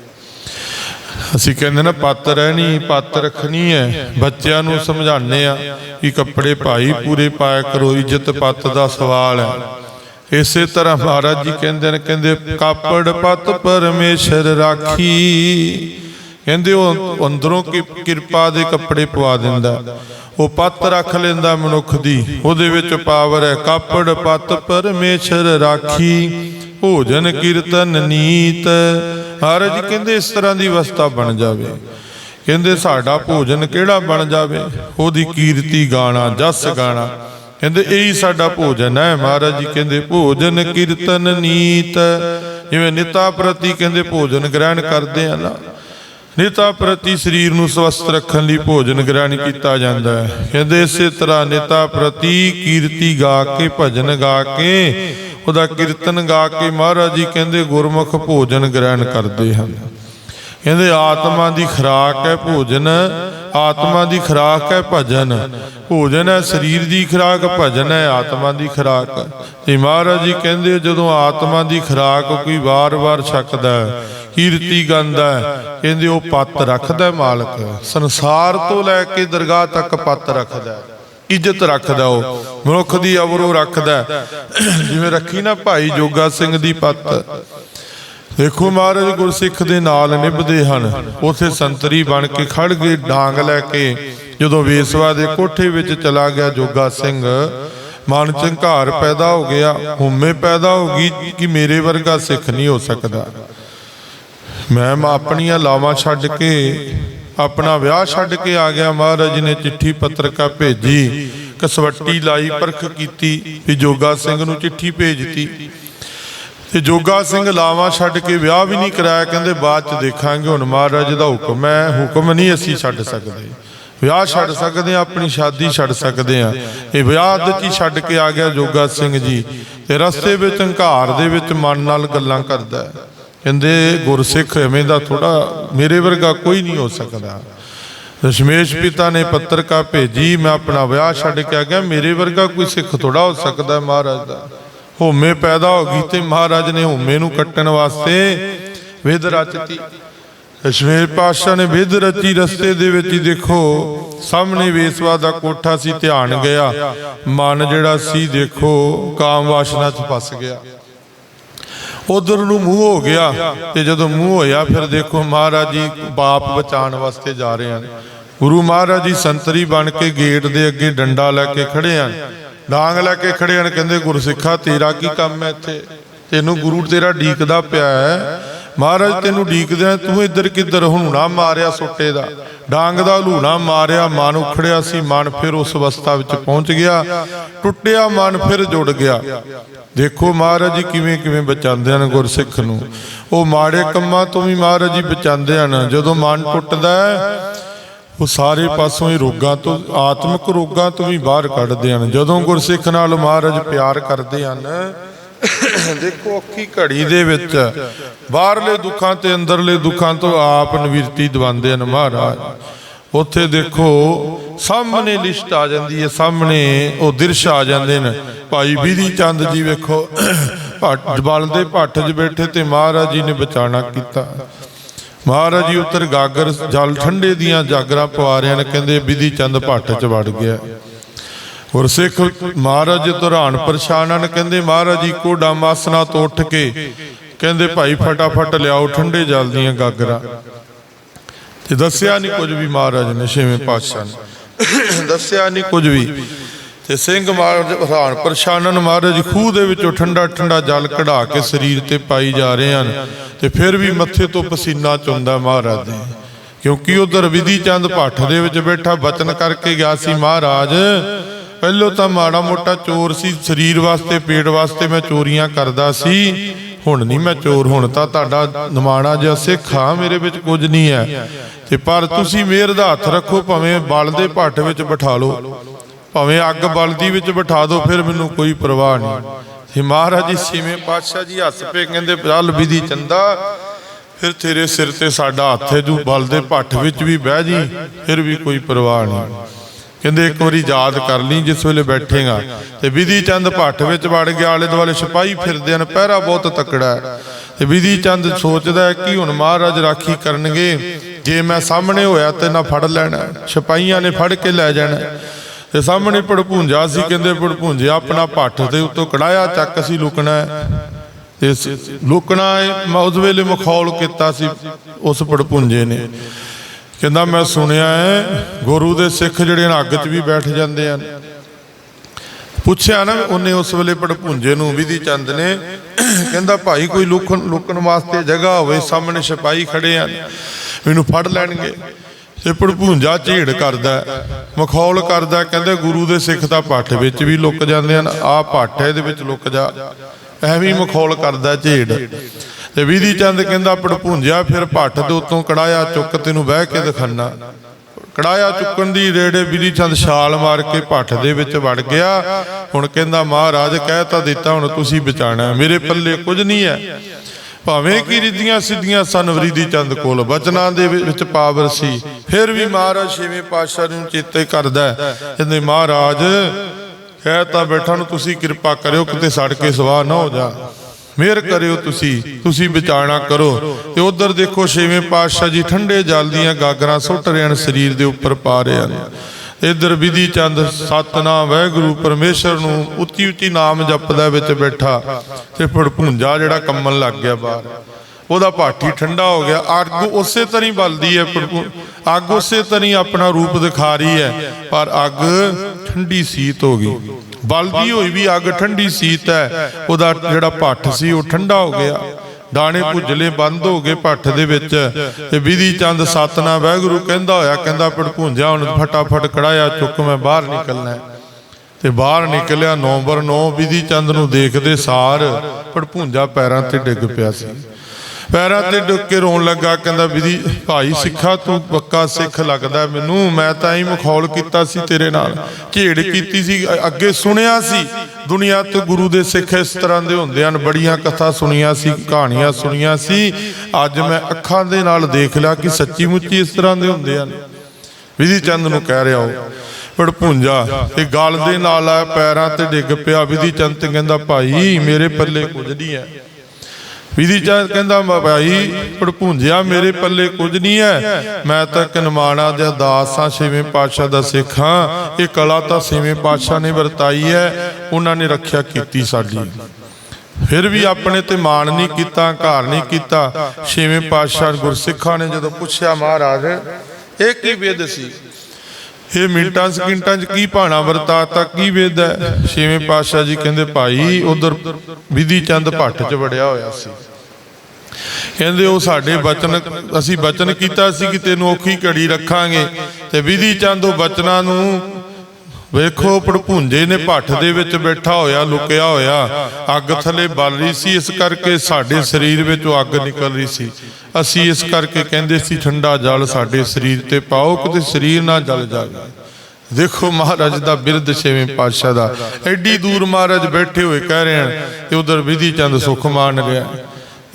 ਅਸੀਂ ਕਹਿੰਦੇ ਨਾ ਪੱਤ ਰਹਿਣੀ, ਪੱਤ ਰੱਖਣੀ ਹੈ। ਬੱਚਿਆਂ ਨੂੰ ਸਮਝਾਉਂਦੇ ਆ ਕਿ ਕੱਪੜੇ ਭਾਈ ਪੂਰੇ ਪਾਇਆ ਕਰੋ, ਇੱਜ਼ਤ ਪੱਤ ਦਾ ਸਵਾਲ ਹੈ। ਇਸੇ ਤਰ੍ਹਾਂ ਮਹਾਰਾਜ ਜੀ ਕਹਿੰਦੇ ਨੇ, ਕਹਿੰਦੇ ਕਾਪੜ ਪੱਤ ਪਰਮੇਸ਼ਰ ਰਾਖੀ। ਕਹਿੰਦੇ ਉਹ ਅੰਦਰੋਂ ਕੀ ਕਿਰਪਾ ਦੇ ਕੱਪੜੇ ਪਵਾ ਦਿੰਦਾ। ਉਹ ਪੱਤ ਰੱਖ ਲੈਂਦਾ ਮਨੁੱਖ ਦੀ। ਉਹਦੇ ਵਿੱਚ ਪਾਵਰ ਹੈ। ਕਾਪੜ, ਪੱਤ, ਪਰਮੇਸ਼ਰ, ਰਾਖੀ, ਭੋਜਨ, ਕੀਰਤਨ, ਨੀਤ। ਮਹਾਰਾਜ ਕਹਿੰਦੇ ਇਸ ਤਰ੍ਹਾਂ ਦੀ ਅਵਸਥਾ ਬਣ ਜਾਵੇ। ਕਹਿੰਦੇ ਸਾਡਾ ਭੋਜਨ ਕਿਹੜਾ ਬਣ ਜਾਵੇ? ਉਹਦੀ ਕੀਰਤੀ ਗਾਣਾ, ਜਸ ਗਾਣਾ। ਕਹਿੰਦੇ ਇਹੀ ਸਾਡਾ ਭੋਜਨ ਹੈ। ਮਹਾਰਾਜ ਜੀ ਕਹਿੰਦੇ ਭੋਜਨ, ਕੀਰਤਨ, ਨੀਤ। ਜਿਵੇਂ ਨਿਤਾ ਪ੍ਰਤੀ ਕਹਿੰਦੇ ਭੋਜਨ ਗ੍ਰਹਿਣ ਕਰਦੇ ਆ ਨਾ। ਨੇਤਾ ਪ੍ਰਤੀ ਸਰੀਰ ਨੂੰ ਸਵਸਥ ਰੱਖਣ ਲਈ ਭੋਜਨ ਗ੍ਰਹਿਣ ਕੀਤਾ ਜਾਂਦਾ ਹੈ। ਕਹਿੰਦੇ ਇਸੇ ਤਰ੍ਹਾਂ ਨੇਤਾ ਪ੍ਰਤੀ ਕੀਰਤੀ ਗਾ ਕੇ, ਭਜਨ ਗਾ ਕੇ, ਉਹਦਾ ਕੀਰਤਨ ਗਾ ਕੇ ਮਹਾਰਾਜ ਜੀ ਕਹਿੰਦੇ ਗੁਰਮੁਖ ਭੋਜਨ ਗ੍ਰਹਿਣ ਕਰਦੇ ਹਨ। ਕਹਿੰਦੇ ਆਤਮਾ ਦੀ ਖੁਰਾਕ ਹੈ ਭੋਜਨ, ਆਤਮਾ ਦੀ ਖੁਰਾਕ ਹੈ ਭਜਨ। ਭੋਜਨ ਹੈ ਸਰੀਰ ਦੀ ਖੁਰਾਕ, ਭਜਨ ਹੈ ਆਤਮਾ ਦੀ ਖੁਰਾਕ। ਤੇ ਮਹਾਰਾਜ ਜੀ ਕਹਿੰਦੇ ਜਦੋਂ ਆਤਮਾ ਦੀ ਖੁਰਾਕ ਕੋਈ ਵਾਰ-ਵਾਰ ਛਕਦਾ ਹੈ ਕੀਰਤੀ ਗਾਉਂਦਾ ਕਹਿੰਦੇ ਉਹ ਪੱਤ ਰੱਖਦਾ ਮਾਲਕ। ਸੰਸਾਰ ਤੋਂ ਲੈ ਕੇ ਦਰਗਾਹ ਤੱਕ ਪੱਤ ਰੱਖਦਾ ਇੱਜ਼ਤ ਰੱਖਦਾ ਉਹ। ਮਨੁੱਖ ਦੀ ਅਵਰੋ ਰੱਖਦਾ ਜਿਵੇਂ ਰੱਖੀ ਨਾ ਭਾਈ ਜੋਗਾ ਸਿੰਘ ਦੀ ਪੱਤ। ਦੇਖੋ ਮਹਾਰਾਜ, ਗੁਰਸਿੱਖ ਦੇ ਨਾਲ ਨਿਭਦੇ ਹਨ। ਉਥੇ ਸੰਤਰੀ ਬਣ ਕੇ ਖੜ ਗਏ, ਡਾਂਗ ਲੈ ਕੇ। ਜਦੋਂ ਵੇਸਵਾ ਦੇ ਕੋਠੇ ਵਿੱਚ ਚਲਾ ਗਿਆ ਜੋਗਾ ਸਿੰਘ, ਮਨ ਚ ਹੰਕਾਰ ਪੈਦਾ ਹੋ ਗਿਆ। ਹੁਮੇ ਪੈਦਾ ਹੋ ਗਈ ਕਿ ਮੇਰੇ ਵਰਗਾ ਸਿੱਖ ਨਹੀਂ ਹੋ ਸਕਦਾ। ਮੈਂ ਆਪਣੀਆਂ ਲਾਵਾਂ ਛੱਡ ਕੇ, ਆਪਣਾ ਵਿਆਹ ਛੱਡ ਕੇ ਆ ਗਿਆ। ਮਹਾਰਾਜ ਨੇ ਚਿੱਠੀ ਪੱਤਰਕਾ ਭੇਜੀ, ਕਸਵੱਟੀ ਲਾਈ, ਪਰਖ ਕੀਤੀ ਵੀ ਜੋਗਾ ਸਿੰਘ ਨੂੰ ਚਿੱਠੀ ਭੇਜਤੀ। ਤੇ ਜੋਗਾ ਸਿੰਘ ਲਾਵਾਂ ਛੱਡ ਕੇ ਵਿਆਹ ਵੀ ਨਹੀਂ ਕਰਾਇਆ, ਕਹਿੰਦੇ ਬਾਅਦ ਚ ਦੇਖਾਂਗੇ। ਹੁਣ ਮਹਾਰਾਜ ਦਾ ਹੁਕਮ ਹੈ, ਹੁਕਮ ਨਹੀਂ ਅਸੀਂ ਛੱਡ ਸਕਦੇ। ਵਿਆਹ ਛੱਡ ਸਕਦੇ ਹਾਂ, ਆਪਣੀ ਸ਼ਾਦੀ ਛੱਡ ਸਕਦੇ ਹਾਂ। ਇਹ ਵਿਆਹ ਦੇ ਹੀ ਛੱਡ ਕੇ ਆ ਗਿਆ ਜੋਗਾ ਸਿੰਘ ਜੀ। ਤੇ ਰਸਤੇ ਵਿੱਚ, ਹੰਕਾਰ ਦੇ ਵਿੱਚ ਮਨ ਨਾਲ ਗੱਲਾਂ ਕਰਦਾ ਹੈ। ਕਹਿੰਦੇ ਗੁਰਸਿੱਖ ਐਵੇਂ ਦਾ ਥੋੜਾ ਮੇਰੇ ਵਰਗਾ ਕੋਈ ਨਹੀਂ ਹੋ ਸਕਦਾ। ਦਸ਼ਮੇਸ਼ ਪਿਤਾ ਨੇ ਪੱਤਰਕਾ ਭੇਜੀ, ਮੈਂ ਆਪਣਾ ਵਿਆਹ ਛੱਡ ਕੇ ਆ ਗਿਆ, ਮੇਰੇ ਵਰਗਾ ਕੋਈ ਸਿੱਖ ਥੋੜਾ ਹੋ ਸਕਦਾ ਮਹਾਰਾਜ ਦਾ। ਹੋਮੇ ਪੈਦਾ ਹੋ ਗਈ ਤੇ ਮਹਾਰਾਜ ਨੇ ਹਉਮੈ ਨੂੰ ਕੱਟਣ ਵਾਸਤੇ ਵਿਧ ਰਚਤੀ। ਦਸ਼ਮੇਸ਼ ਪਾਤਸ਼ਾਹ ਨੇ ਵਿਧ ਰਚੀ, ਰਸਤੇ ਦੇ ਵਿੱਚ ਹੀ ਦੇਖੋ, ਸਾਹਮਣੇ ਵੇਸਵਾ ਦਾ ਕੋਠਾ ਸੀ, ਧਿਆਨ ਗਿਆ। ਮਨ ਜਿਹੜਾ ਸੀ, ਦੇਖੋ, ਕਾਮ ਵਾਸ਼ਨਾ 'ਚ ਫਸ ਗਿਆ। ਉਧਰ ਨੂੰ ਮੂੰਹ ਹੋ ਗਿਆ ਤੇ ਜਦੋਂ ਮੂੰਹ ਹੋਇਆ, ਫਿਰ ਦੇਖੋ ਮਹਾਰਾਜ ਜੀ ਬਾਪ ਬਚਾਉਣ ਵਾਸਤੇ ਜਾ ਰਹੇ ਹਨ। ਗੁਰੂ ਮਹਾਰਾਜ ਜੀ ਸੰਤਰੀ ਬਣ ਕੇ ਗੇਟ ਦੇ ਅੱਗੇ ਡੰਡਾ ਲੈ ਕੇ ਖੜੇ ਹਨ। ਡਾਂਗ ਲੈ ਕੇ ਖੜੇ ਹਨ, ਕਹਿੰਦੇ, ਗੁਰਸਿੱਖਾ, ਤੇਰਾ ਕੀ ਕੰਮ ਹੈ ਇੱਥੇ? ਤੈਨੂੰ ਗੁਰੂ ਤੇਰਾ ਢੀਕਦਾ ਪਿਆ ਹੈ। ਮਹਾਰਾਜ, ਤੈਨੂੰ ਢੀਕਦੇ ਤੂੰ ਇੱਧਰ ਕਿੱਧਰ ਹਲੂਣਾ ਮਾਰਿਆ ਸੁੱਟੇ ਦਾ? ਡਾਂਗ ਦਾ ਹਲੂਣਾ ਮਾਰਿਆ, ਮਨ ਉਖੜਿਆ ਸੀ, ਮਨ ਫਿਰ ਉਸ ਅਵਸਥਾ ਵਿੱਚ ਪਹੁੰਚ ਗਿਆ। ਟੁੱਟਿਆ ਮਨ ਫਿਰ ਜੁੜ ਗਿਆ। ਦੇਖੋ ਮਹਾਰਾਜ ਜੀ, ਕਿਵੇਂ ਕਿਵੇਂ ਬਚਾਉਂਦੇ ਹਨ ਗੁਰਸਿੱਖ ਨੂੰ। ਉਹ ਮਾੜੇ ਕੰਮਾਂ ਤੋਂ ਵੀ ਮਹਾਰਾਜ ਜੀ ਬਚਾਉਂਦੇ ਹਨ। ਜਦੋਂ ਮਨ ਟੁੱਟਦਾ ਹੈ, ਉਹ ਸਾਰੇ ਪਾਸੋਂ ਹੀ ਰੋਗਾਂ ਤੋਂ, ਆਤਮਿਕ ਰੋਗਾਂ ਤੋਂ ਵੀ ਬਾਹਰ ਕੱਢਦੇ ਹਨ। ਜਦੋਂ ਗੁਰਸਿੱਖ ਨਾਲ ਮਹਾਰਾਜ ਪਿਆਰ ਕਰਦੇ ਹਨ ਦੇਖੋ ਔਖੀ ਘੜੀ ਦੇ ਵਿੱਚ ਬਾਹਰਲੇ ਦੁੱਖਾਂ ਤੇ ਅੰਦਰਲੇ ਦੁੱਖਾਂ ਤੋਂ ਆਪ ਨਿਵਰਤੀ ਦਵਾਉਂਦੇ ਹਨ ਮਹਾਰਾਜ। ਉੱਥੇ ਦੇਖੋ, ਸਾਹਮਣੇ ਲਿਸਟ ਆ ਜਾਂਦੀ ਹੈ, ਸਾਹਮਣੇ ਉਹ ਦਿਰਸ਼ ਆ ਜਾਂਦੇ ਨੇ। ਭਾਈ ਬੀਦੀ ਚੰਦ ਜੀ ਵੇਖੋ, ਭੱਟ ਬਲਦੇ ਭੱਠ 'ਚ ਬੈਠੇ ਤੇ ਮਹਾਰਾਜ ਜੀ ਨੇ ਬਚਾਣਾ ਕੀਤਾ। ਮਹਾਰਾਜ ਜੀ ਉੱਤਰ ਗਾਗਰ, ਜਲ ਠੰਡੇ ਦੀਆਂ ਜਾਗਰਾਂ ਪਵਾ ਰਹੇ ਨੇ ਕਹਿੰਦੇ ਬਿਧੀ ਚੰਦ ਭੱਠ 'ਚ ਵੜ ਗਿਆ। ਹੋਰ ਸਿੱਖ ਮਹਾਰਾਜ ਤੁਰਾਨ ਪਰੇਸ਼ਾਨ ਕਹਿੰਦੇ, ਮਹਾਰਾਜ ਜੀ ਕੋਡਾ ਮਾਸਨਾ ਤੋਂ ਉੱਠ ਕੇ ਕਹਿੰਦੇ, ਭਾਈ, ਫਟਾਫਟ ਲਿਆਓ ਠੰਡੇ ਜਲ ਦੀਆਂ ਗਾਗਰਾਂ। ਤੇ ਦੱਸਿਆ ਨਹੀਂ ਕੁਝ ਵੀ ਮਹਾਰਾਜ ਨੇ, ਛੇਵੇਂ ਪਾਤਸ਼ਾਹ ਨੇ। ਦੱਸਿਆ ਨਹੀਂ ਕੁਝ ਵੀ। ਤੇ ਸਿੰਘ ਮਹਾਰਾਜ ਹੈਰਾਨ ਪਰੇਸ਼ਾਨਨ ਮਹਾਰਾਜ ਖੂਹ ਦੇ ਵਿੱਚੋਂ ਠੰਡਾ ਠੰਡਾ ਜਲ ਕਢਾ ਕੇ ਸਰੀਰ ਤੇ ਪਾਈ ਜਾ ਰਹੇ ਹਨ। ਤੇ ਫਿਰ ਵੀ ਮੱਥੇ ਤੋਂ ਪਸੀਨਾ ਚੁੰਦਾ ਮਹਾਰਾਜ ਦੇ ਕਿਉਂਕਿ ਉਧਰ ਵਿਧੀ ਚੰਦ ਭੱਠ ਦੇ ਵਿੱਚ ਬੈਠਾ ਬਚਨ ਕਰਕੇ ਗਿਆ ਸੀ ਮਹਾਰਾਜ ਪਹਿਲੋਂ ਤਾਂ ਮਾੜਾ ਮੋਟਾ ਚੋਰ ਸੀ, ਸਰੀਰ ਵਾਸਤੇ, ਪੇਟ ਵਾਸਤੇ ਮੈਂ ਚੋਰੀਆਂ ਕਰਦਾ ਸੀ। ਹੁਣ ਨਹੀਂ ਮੈਂ ਚੋਰ, ਹੁਣ ਤਾਂ ਤੁਹਾਡਾ ਨਿਮਾਣਾ ਜਿਹਾ ਸਿੱਖ ਆ, ਮੇਰੇ ਵਿੱਚ ਕੁਝ ਨਹੀਂ ਹੈ। ਤੇ ਪਰ ਤੁਸੀਂ ਮੇਰ ਦਾ ਹੱਥ ਰੱਖੋ, ਭਾਵੇਂ ਬਲ ਦੇ ਭੱਟ ਵਿੱਚ ਬਿਠਾ ਲਓ। ਭਾਵੇਂ ਅੱਗ ਬਲਦੀ ਵਿੱਚ ਬਿਠਾ ਦਿਓ ਫਿਰ ਮੈਨੂੰ ਕੋਈ ਪਰਵਾਹ ਨਹੀਂ। ਤੇ ਮਹਾਰਾਜ ਜੀ, ਛੇਵੇਂ ਪਾਤਸ਼ਾਹ ਜੀ ਹੱਸ ਪਏ, ਕਹਿੰਦੇ, ਚੱਲ ਵਿਧੀ ਚੰਦਾ, ਫਿਰ ਤੇਰੇ ਸਿਰ ਤੇ ਸਾਡਾ ਹੱਥ ਹੈ ਜੂ ਬਲ ਦੇ ਭੱਠ ਵਿੱਚ ਵੀ ਬਹਿ ਜੀ, ਫਿਰ ਵੀ ਕੋਈ ਪਰਵਾਹ ਨਹੀਂ। ਕਹਿੰਦੇ ਇੱਕ ਵਾਰੀ ਯਾਦ ਕਰ ਲਈ, ਜਿਸ ਵੇਲੇ ਬੈਠੇਗਾ। ਤੇ ਵਿਧੀ ਚੰਦ ਭੱਠ ਵਿੱਚ ਵੜ ਗਿਆ, ਆਲੇ ਦੁਆਲੇ ਸਿਪਾਹੀ ਫਿਰਦੇ ਹਨ, ਪਹਿਰਾ ਬਹੁਤ ਤਕੜਾ ਹੈ। ਤੇ ਵਿਧੀ ਚੰਦ ਸੋਚਦਾ ਹੈ ਕਿ ਹੁਣ ਮਹਾਰਾਜ ਰਾਖੀ ਕਰਨਗੇ, ਜੇ ਮੈਂ ਸਾਹਮਣੇ ਹੋਇਆ ਤੇ ਨਾ ਫੜ ਲੈਣਾ ਸਿਪਾਹੀਆਂ ਨੇ ਫੜ ਕੇ ਲੈ ਜਾਣਾ ਤੇ ਸਾਹਮਣੇ ਪੜਪੂੰਜਾ ਸੀ, ਕਹਿੰਦੇ ਪੜਪੂੰਜਿਆ ਆਪਣਾ ਭੱਠ ਦੇ ਉੱਤੋਂ ਕੜਾਇਆ ਚੱਕ ਸੀ ਲੁਕਣਾ ਤੇ ਲੁਕਣਾ ਇਹ ਉਸ ਵੇਲੇ ਮਖੌਲ ਕੀਤਾ ਸੀ, ਉਸ ਪੜਪੂੰਜੇ ਨੇ। ਕਹਿੰਦਾ ਮੈਂ ਸੁਣਿਆ ਹੈ, ਗੁਰੂ ਦੇ ਸਿੱਖ ਜਿਹੜੇ ਨੇ ਅੱਗ 'ਚ ਵੀ ਬੈਠ ਜਾਂਦੇ ਹਨ। ਪੁੱਛਿਆ ਨਾ ਉਹਨੇ ਉਸ ਵੇਲੇ ਪੜਪੂੰਜੇ ਨੂੰ ਵਿਧੀ ਚੰਦ ਨੇ, ਕਹਿੰਦਾ ਭਾਈ ਕੋਈ ਲੁਕਣ ਲੁਕਣ ਵਾਸਤੇ ਜਗ੍ਹਾ ਹੋਵੇ, ਸਾਹਮਣੇ ਸਿਪਾਹੀ ਖੜੇ ਆ ਮੈਨੂੰ ਫੜ ਲੈਣਗੇ। ਤੇ ਪੜਪੂੰਜਾ ਝੇੜ ਕਰਦਾ ਮਖੌਲ ਕਰਦਾ ਕਹਿੰਦੇ ਗੁਰੂ ਦੇ ਸਿੱਖ ਤਾਂ ਪੱਠ ਵਿੱਚ ਵੀ ਲੁਕ ਜਾਂਦੇ ਹਨ, ਆਹ ਪੱਠ ਇਹਦੇ ਵਿੱਚ ਲੁਕ ਜਾ। ਐਵੇਂ ਮਖੌਲ ਕਰਦਾ ਝੇੜ। ਤੇ ਵਿਧੀ ਚੰਦ ਕਹਿੰਦਾ ਪੜਪੂੰਜਾ ਫਿਰ ਪੱਠ ਦੇ ਉੱਤੋਂ ਕੜਾਇਆ ਚੁੱਕ ਤੈਨੂੰ ਬਹਿ ਕੇ ਦਿਖਾਨਾ। ਕੜਾਇਆ ਚੁੱਕਣ ਦੀ ਰੇੜੇ ਵਿਧੀ ਚੰਦ ਛਾਲ ਮਾਰ ਕੇ ਭੱਠ ਦੇ ਵਿੱਚ ਵੜ ਗਿਆ। ਹੁਣ ਕਹਿੰਦਾ, ਮਹਾਰਾਜ, ਕਹਿ ਤਾਂ ਦਿੱਤਾ, ਹੁਣ ਤੁਸੀਂ ਬਚਾਣਾ ਮੇਰੇ ਪੱਲੇ ਕੁਝ ਨਹੀਂ ਹੈ। ਭਾਵੇਂ ਕਿ ਰਿੱਧੀਆਂ ਸਿੱਧੀਆਂ ਸਨ ਵਰੀਦੀ ਚੰਦ ਕੋਲ ਬਚਨਾਂ ਦੇ ਵਿੱਚ ਪਾਵਰ ਸੀ, ਫਿਰ ਵੀ ਮਹਾਰਾਜ ਛੇਵੇਂ ਪਾਤਸ਼ਾਹ ਨੂੰ ਚੇਤੇ ਕਰਦਾ ਕਹਿੰਦੇ, ਮਹਾਰਾਜ, ਕਹਿ ਤਾਂ ਬੈਠਾ ਨੂੰ ਤੁਸੀਂ ਕਿਰਪਾ ਕਰਿਓ, ਕਿਤੇ ਸੜ ਕੇ ਸਵਾਹ ਨਾ ਹੋ ਜਾ। ਮਿਹਰ ਕਰਿਓ ਤੁਸੀਂ ਤੁਸੀਂ ਵਿਚਾਰਣਾ ਕਰੋ। ਤੇ ਉਧਰ ਦੇਖੋ ਛੇਵੇਂ ਪਾਤਸ਼ਾਹ ਜੀ ਠੰਡੇ ਜਲ ਦੀਆਂ ਗਾਗਰਾਂ ਸੁੱਟ ਰਹੇ ਹਨ, ਸਰੀਰ ਦੇ ਉੱਪਰ ਪਾ ਰਹੇ ਹਨ। ਇਧਰ ਵਿਧੀ ਚੰਦ ਸਤਨਾਮ, ਵਾਹਿਗੁਰੂ ਪਰਮੇਸ਼ਰ ਨੂੰ ਉੱਚੀ ਉੱਚੀ ਨਾਮ ਜਪਦਾ ਵਿੱਚ ਬੈਠਾ ਤੇ ਫੜਪੂੰਜਾ ਜਿਹੜਾ ਕੰਮਣ ਲੱਗ ਗਿਆ ਬਾਹਰ। ਉਹਦਾ ਪਾਠੀ ਠੰਡਾ ਹੋ ਗਿਆ। ਅੱਗ ਉਸੇ ਤਰ੍ਹਾਂ ਬਲਦੀ ਹੈ ਭੜਪੂ- ਅੱਗ ਉਸੇ ਤਰ੍ਹਾਂ ਆਪਣਾ ਰੂਪ ਦਿਖਾ ਰਹੀ ਹੈ। ਪਰ ਅੱਗ ਠੰਡੀ ਸੀਤ ਹੋ ਗਈ। ਬਲਦੀ ਹੋਈ ਵੀ ਅੱਗ ਠੰਡੀ ਸੀਤ ਹੈ, ਉਹਦਾ ਜਿਹੜਾ ਭੱਠ ਸੀ ਉਹ ਠੰਡਾ ਹੋ ਗਿਆ। ਦਾਣੇ ਭੁੱਜਲੇ ਬੰਦ ਹੋ ਗਏ ਭੱਠ ਦੇ ਵਿੱਚ। ਤੇ ਵਿਧੀ ਚੰਦ ਸਤਨਾ ਵਾਹਿਗੁਰੂ ਕਹਿੰਦਾ ਹੋਇਆ, ਕਹਿੰਦਾ ਪੜਪੂੰਜਾ ਹੁਣ ਫਟਾਫਟ ਕੜਾਇਆ, ਚੁੱਕ ਮੈਂ ਬਾਹਰ ਨਿਕਲਣਾ। ਤੇ ਬਾਹਰ ਨਿਕਲਿਆ, ਨਵੰਬਰ 9 ਵਿਧੀ ਚੰਦ ਨੂੰ ਦੇਖਦੇ ਸਾਰ ਪੜਪੂੰਜਾ ਪੈਰਾਂ ਤੇ ਡਿੱਗ ਪਿਆ ਸੀ। ਪੈਰਾਂ ਤੇ ਡਿੱਗ ਕੇ ਰੋਣ ਲੱਗਾ ਕਹਿੰਦਾ ਵਿਧੀ ਭਾਈ ਸਿੱਖਾ ਤੂੰ ਪੱਕਾ ਸਿੱਖ ਲੱਗਦਾ ਮੈਨੂੰ। ਮੈਂ ਤਾਂ ਹੀ ਮਖੌਲ ਕੀਤਾ ਸੀ ਤੇਰੇ ਨਾਲ। ਝੇੜ ਕੀਤੀ ਸੀ ਅੱਗੇ ਸੁਣਿਆ ਸੀ। ਦੁਨੀਆ ਤੇ ਗੁਰੂ ਦੇ ਸਿੱਖ ਇਸ ਤਰ੍ਹਾਂ ਦੇ ਹੁੰਦੇ ਹਨ। ਬੜੀਆਂ ਕਥਾ ਸੁਣੀਆਂ ਸੀ ਕਹਾਣੀਆਂ ਸੁਣੀਆਂ ਸੀ। ਅੱਜ ਮੈਂ ਅੱਖਾਂ ਦੇ ਨਾਲ ਦੇਖ ਲਿਆ ਕਿ ਸੱਚੀ ਮੁੱਚੀ ਇਸ ਤਰ੍ਹਾਂ ਦੇ ਹੁੰਦੇ ਹਨ। ਵਿਧੀ ਚੰਦ ਨੂੰ ਕਹਿ ਰਿਹਾ ਉਹ ਪੜਪੂੰਜਾ ਤੇ ਗਲ ਦੇ ਨਾਲ ਆ ਪੈਰਾਂ ਤੇ ਡਿੱਗ ਪਿਆ। ਵਿਧੀ ਚੰਦ ਤੇ ਕਹਿੰਦਾ ਭਾਈ ਮੇਰੇ ਪੱਲੇ ਕੁਝ ਨਹੀਂ ਹੈ। ਵਿਧੀ ਚੰਦ ਕਹਿੰਦਾ ਭਾਈ ਪੜਪੂੰਜਿਆ ਮੇਰੇ ਪੱਲੇ ਕੁਝ ਨਹੀਂ ਹੈ ਮੈਂ ਤਾਂ ਕਨਮਾਣਾ ਦੇ ਦਾਸ ਹਾਂ, ਛੇਵੇਂ ਪਾਤਸ਼ਾਹ ਦਾ ਸਿੱਖ ਹਾਂ। ਇਹ ਕਲਾ ਤਾਂ ਛੇਵੇਂ ਪਾਤਸ਼ਾਹ ਨੇ ਵਰਤਾਈ ਹੈ ਉਹਨਾਂ ਨੇ ਰੱਖਿਆ ਕੀਤੀ ਸਾਡੀ। ਫਿਰ ਵੀ ਆਪਣੇ ਤੇ ਮਾਣ ਨਹੀਂ ਕੀਤਾ ਘਰ ਨਹੀਂ ਕੀਤਾ। ਛੇਵੇਂ ਪਾਤਸ਼ਾਹ ਗੁਰਸਿੱਖਾਂ ਨੇ ਜਦੋਂ ਪੁੱਛਿਆ ਮਹਾਰਾਜ, ਇਹ ਕੀ ਵੇਦ ਸੀ? ਇਹ ਮਿੰਟਾਂ ਸਕਿੰਟਾਂ 'ਚ ਕੀ ਭਾਣਾ ਵਰਤਾਤਾ ਕੀ ਵੇਦ? ਹੈ ਛੇਵੇਂ ਪਾਤਸ਼ਾਹ ਜੀ ਕਹਿੰਦੇ, ਭਾਈ, ਉਧਰ ਵਿਧੀ ਚੰਦ ਭੱਟ 'ਚ ਵੜਿਆ ਹੋਇਆ ਸੀ। ਕਹਿੰਦੇ, ਉਹ ਸਾਡੇ ਬਚਨ, ਅਸੀਂ ਬਚਨ ਕੀਤਾ ਸੀ ਕਿ ਤੈਨੂੰ ਔਖੀ ਘੜੀ ਰੱਖਾਂਗੇ ਤੇ ਵਿਧੀ ਚੰਦ ਉਹ ਬਚਨਾਂ ਨੂੰ ਵੇਖੋ ਪੜਪੂੰਜੇ ਨੇ ਭੱਠ ਦੇ ਵਿੱਚ ਬੈਠਾ ਹੋਇਆ, ਲੁਕਿਆ ਹੋਇਆ। ਅੱਗ ਥੱਲੇ ਬਲ ਰਹੀ ਸੀ, ਇਸ ਕਰਕੇ ਸਾਡੇ ਸਰੀਰ ਵਿੱਚੋਂ ਅੱਗ ਨਿਕਲ ਰਹੀ ਸੀ। ਅਸੀਂ ਇਸ ਕਰਕੇ ਕਹਿੰਦੇ ਸੀ, ਠੰਡਾ ਜਲ ਸਾਡੇ ਸਰੀਰ ਤੇ ਪਾਓ, ਕਿਤੇ ਸਰੀਰ ਨਾ ਜਲ ਜਾਵੇ। ਦੇਖੋ ਮਹਾਰਾਜ ਦਾ ਬਿਰਦ ਛੇਵੇਂ ਪਾਤਸ਼ਾਹ ਦਾ। ਐਡੀ ਦੂਰ ਮਹਾਰਾਜ ਬੈਠੇ ਹੋਏ ਕਹਿ ਰਹੇ ਹਨ ਤੇ ਉਧਰ ਵਿਧੀ ਚੰਦ ਸੁਖ ਮਾਣ ਰਿਹਾ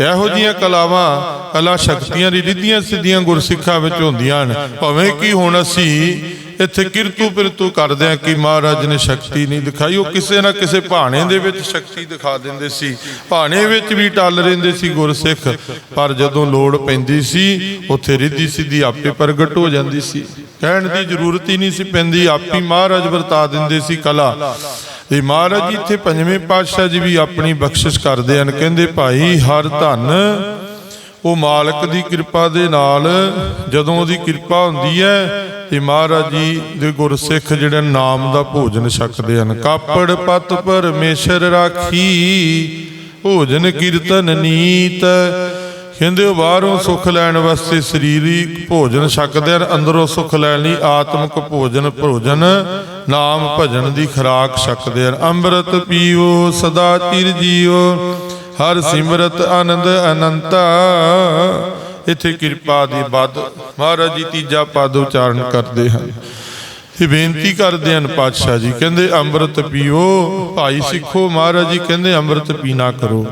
ਇਹੋ ਜੀਆਂ ਕਲਾਵਾਂ, ਕਲਾ ਸ਼ਕਤੀਆਂ ਦੀ ਰਿੱਧੀਆਂ ਸਿੱਧੀਆਂ ਗੁਰਸਿੱਖਾਂ ਵਿੱਚ ਹੁੰਦੀਆਂ ਹਨ। ਭਾਵੇਂ ਕਿ ਹੁਣ ਅਸੀਂ ਇੱਥੇ ਕਿਰਤੂ ਪਿਰਤੂ ਕਰਦੇ ਆ ਕਿ ਮਹਾਰਾਜ ਨੇ ਸ਼ਕਤੀ ਨਹੀਂ ਦਿਖਾਈ। ਉਹ ਕਿਸੇ ਨਾ ਕਿਸੇ ਭਾਣੇ ਦੇ ਵਿੱਚ ਸ਼ਕਤੀ ਦਿਖਾ ਦਿੰਦੇ ਸੀ। ਭਾਣੇ ਵਿੱਚ ਵੀ ਟੱਲ ਰਹਿੰਦੇ ਸੀ ਗੁਰਸਿੱਖ। ਪਰ ਜਦੋਂ ਲੋੜ ਪੈਂਦੀ ਸੀ, ਉੱਥੇ ਰਿੱਧੀ ਸਿੱਧੀ ਆਪੇ ਪ੍ਰਗਟ ਹੋ ਜਾਂਦੀ ਸੀ। ਕਹਿਣ ਦੀ ਜ਼ਰੂਰਤ ਹੀ ਨਹੀਂ ਸੀ ਪੈਂਦੀ। ਆਪੀ ਮਹਾਰਾਜ ਵਰਤਾ ਦਿੰਦੇ ਸੀ ਕਲਾ। ਤੇ ਮਹਾਰਾਜ ਜੀ ਇੱਥੇ ਪੰਜਵੇਂ ਪਾਤਸ਼ਾਹ ਜੀ ਵੀ ਆਪਣੀ ਬਖਸ਼ਿਸ਼ ਕਰਦੇ ਹਨ। ਕਹਿੰਦੇ, ਭਾਈ, ਹਰ ਧਨ ਉਹ ਮਾਲਕ ਦੀ ਕਿਰਪਾ ਦੇ ਨਾਲ ਜਦੋਂ ਉਹਦੀ ਕਿਰਪਾ ਹੁੰਦੀ ਹੈ ਤੇ ਮਹਾਰਾਜ ਜੀ ਦੇ ਗੁਰਸਿੱਖ ਜਿਹੜੇ ਨਾਮ ਦਾ ਭੋਜਨ ਛਕਦੇ ਹਨ। ਕਾਪੜ ਪਤ ਪਰਮੇਸ਼ਰ ਰਾਖੀ, ਭੋਜਨ ਕੀਰਤਨ ਨੀਤ। ਕਹਿੰਦੇ ਬਾਹਰੋਂ ਸੁੱਖ ਲੈਣ ਵਾਸਤੇ ਸਰੀਰਿਕ ਭੋਜਨ ਛਕਦੇ ਹਨ, ਅੰਦਰੋਂ ਸੁੱਖ ਲੈਣ ਲਈ ਆਤਮਿਕ ਭੋਜਨ ਭੋਜਨ, ਨਾਮ ਭਜਨ ਦੀ ਖੁਰਾਕ ਛਕਦੇ ਹਨ। ਅੰਮ੍ਰਿਤ ਪੀਓ, ਸਦਾ ਚਿਰ ਜੀਓ, ਹਰ ਸਿਮਰਤ ਆਨੰਦ ਅਨੰਤਾ। ਇੱਥੇ ਕਿਰਪਾ ਦੇ ਬਦ ਮਹਾਰਾਜ ਜੀ ਤੀਜਾ ਪਦ ਉਚਾਰਨ ਕਰਦੇ ਹਨ। ਇਹ ਬੇਨਤੀ ਕਰਦੇ ਹਨ ਪਾਤਸ਼ਾਹ ਜੀ, ਕਹਿੰਦੇ ਅੰਮ੍ਰਿਤ ਪੀਓ, ਭਾਈ ਸਿੱਖੋ। ਮਹਾਰਾਜ ਜੀ ਕਹਿੰਦੇ ਅੰਮ੍ਰਿਤ ਪੀਣਾ ਕਰੋ।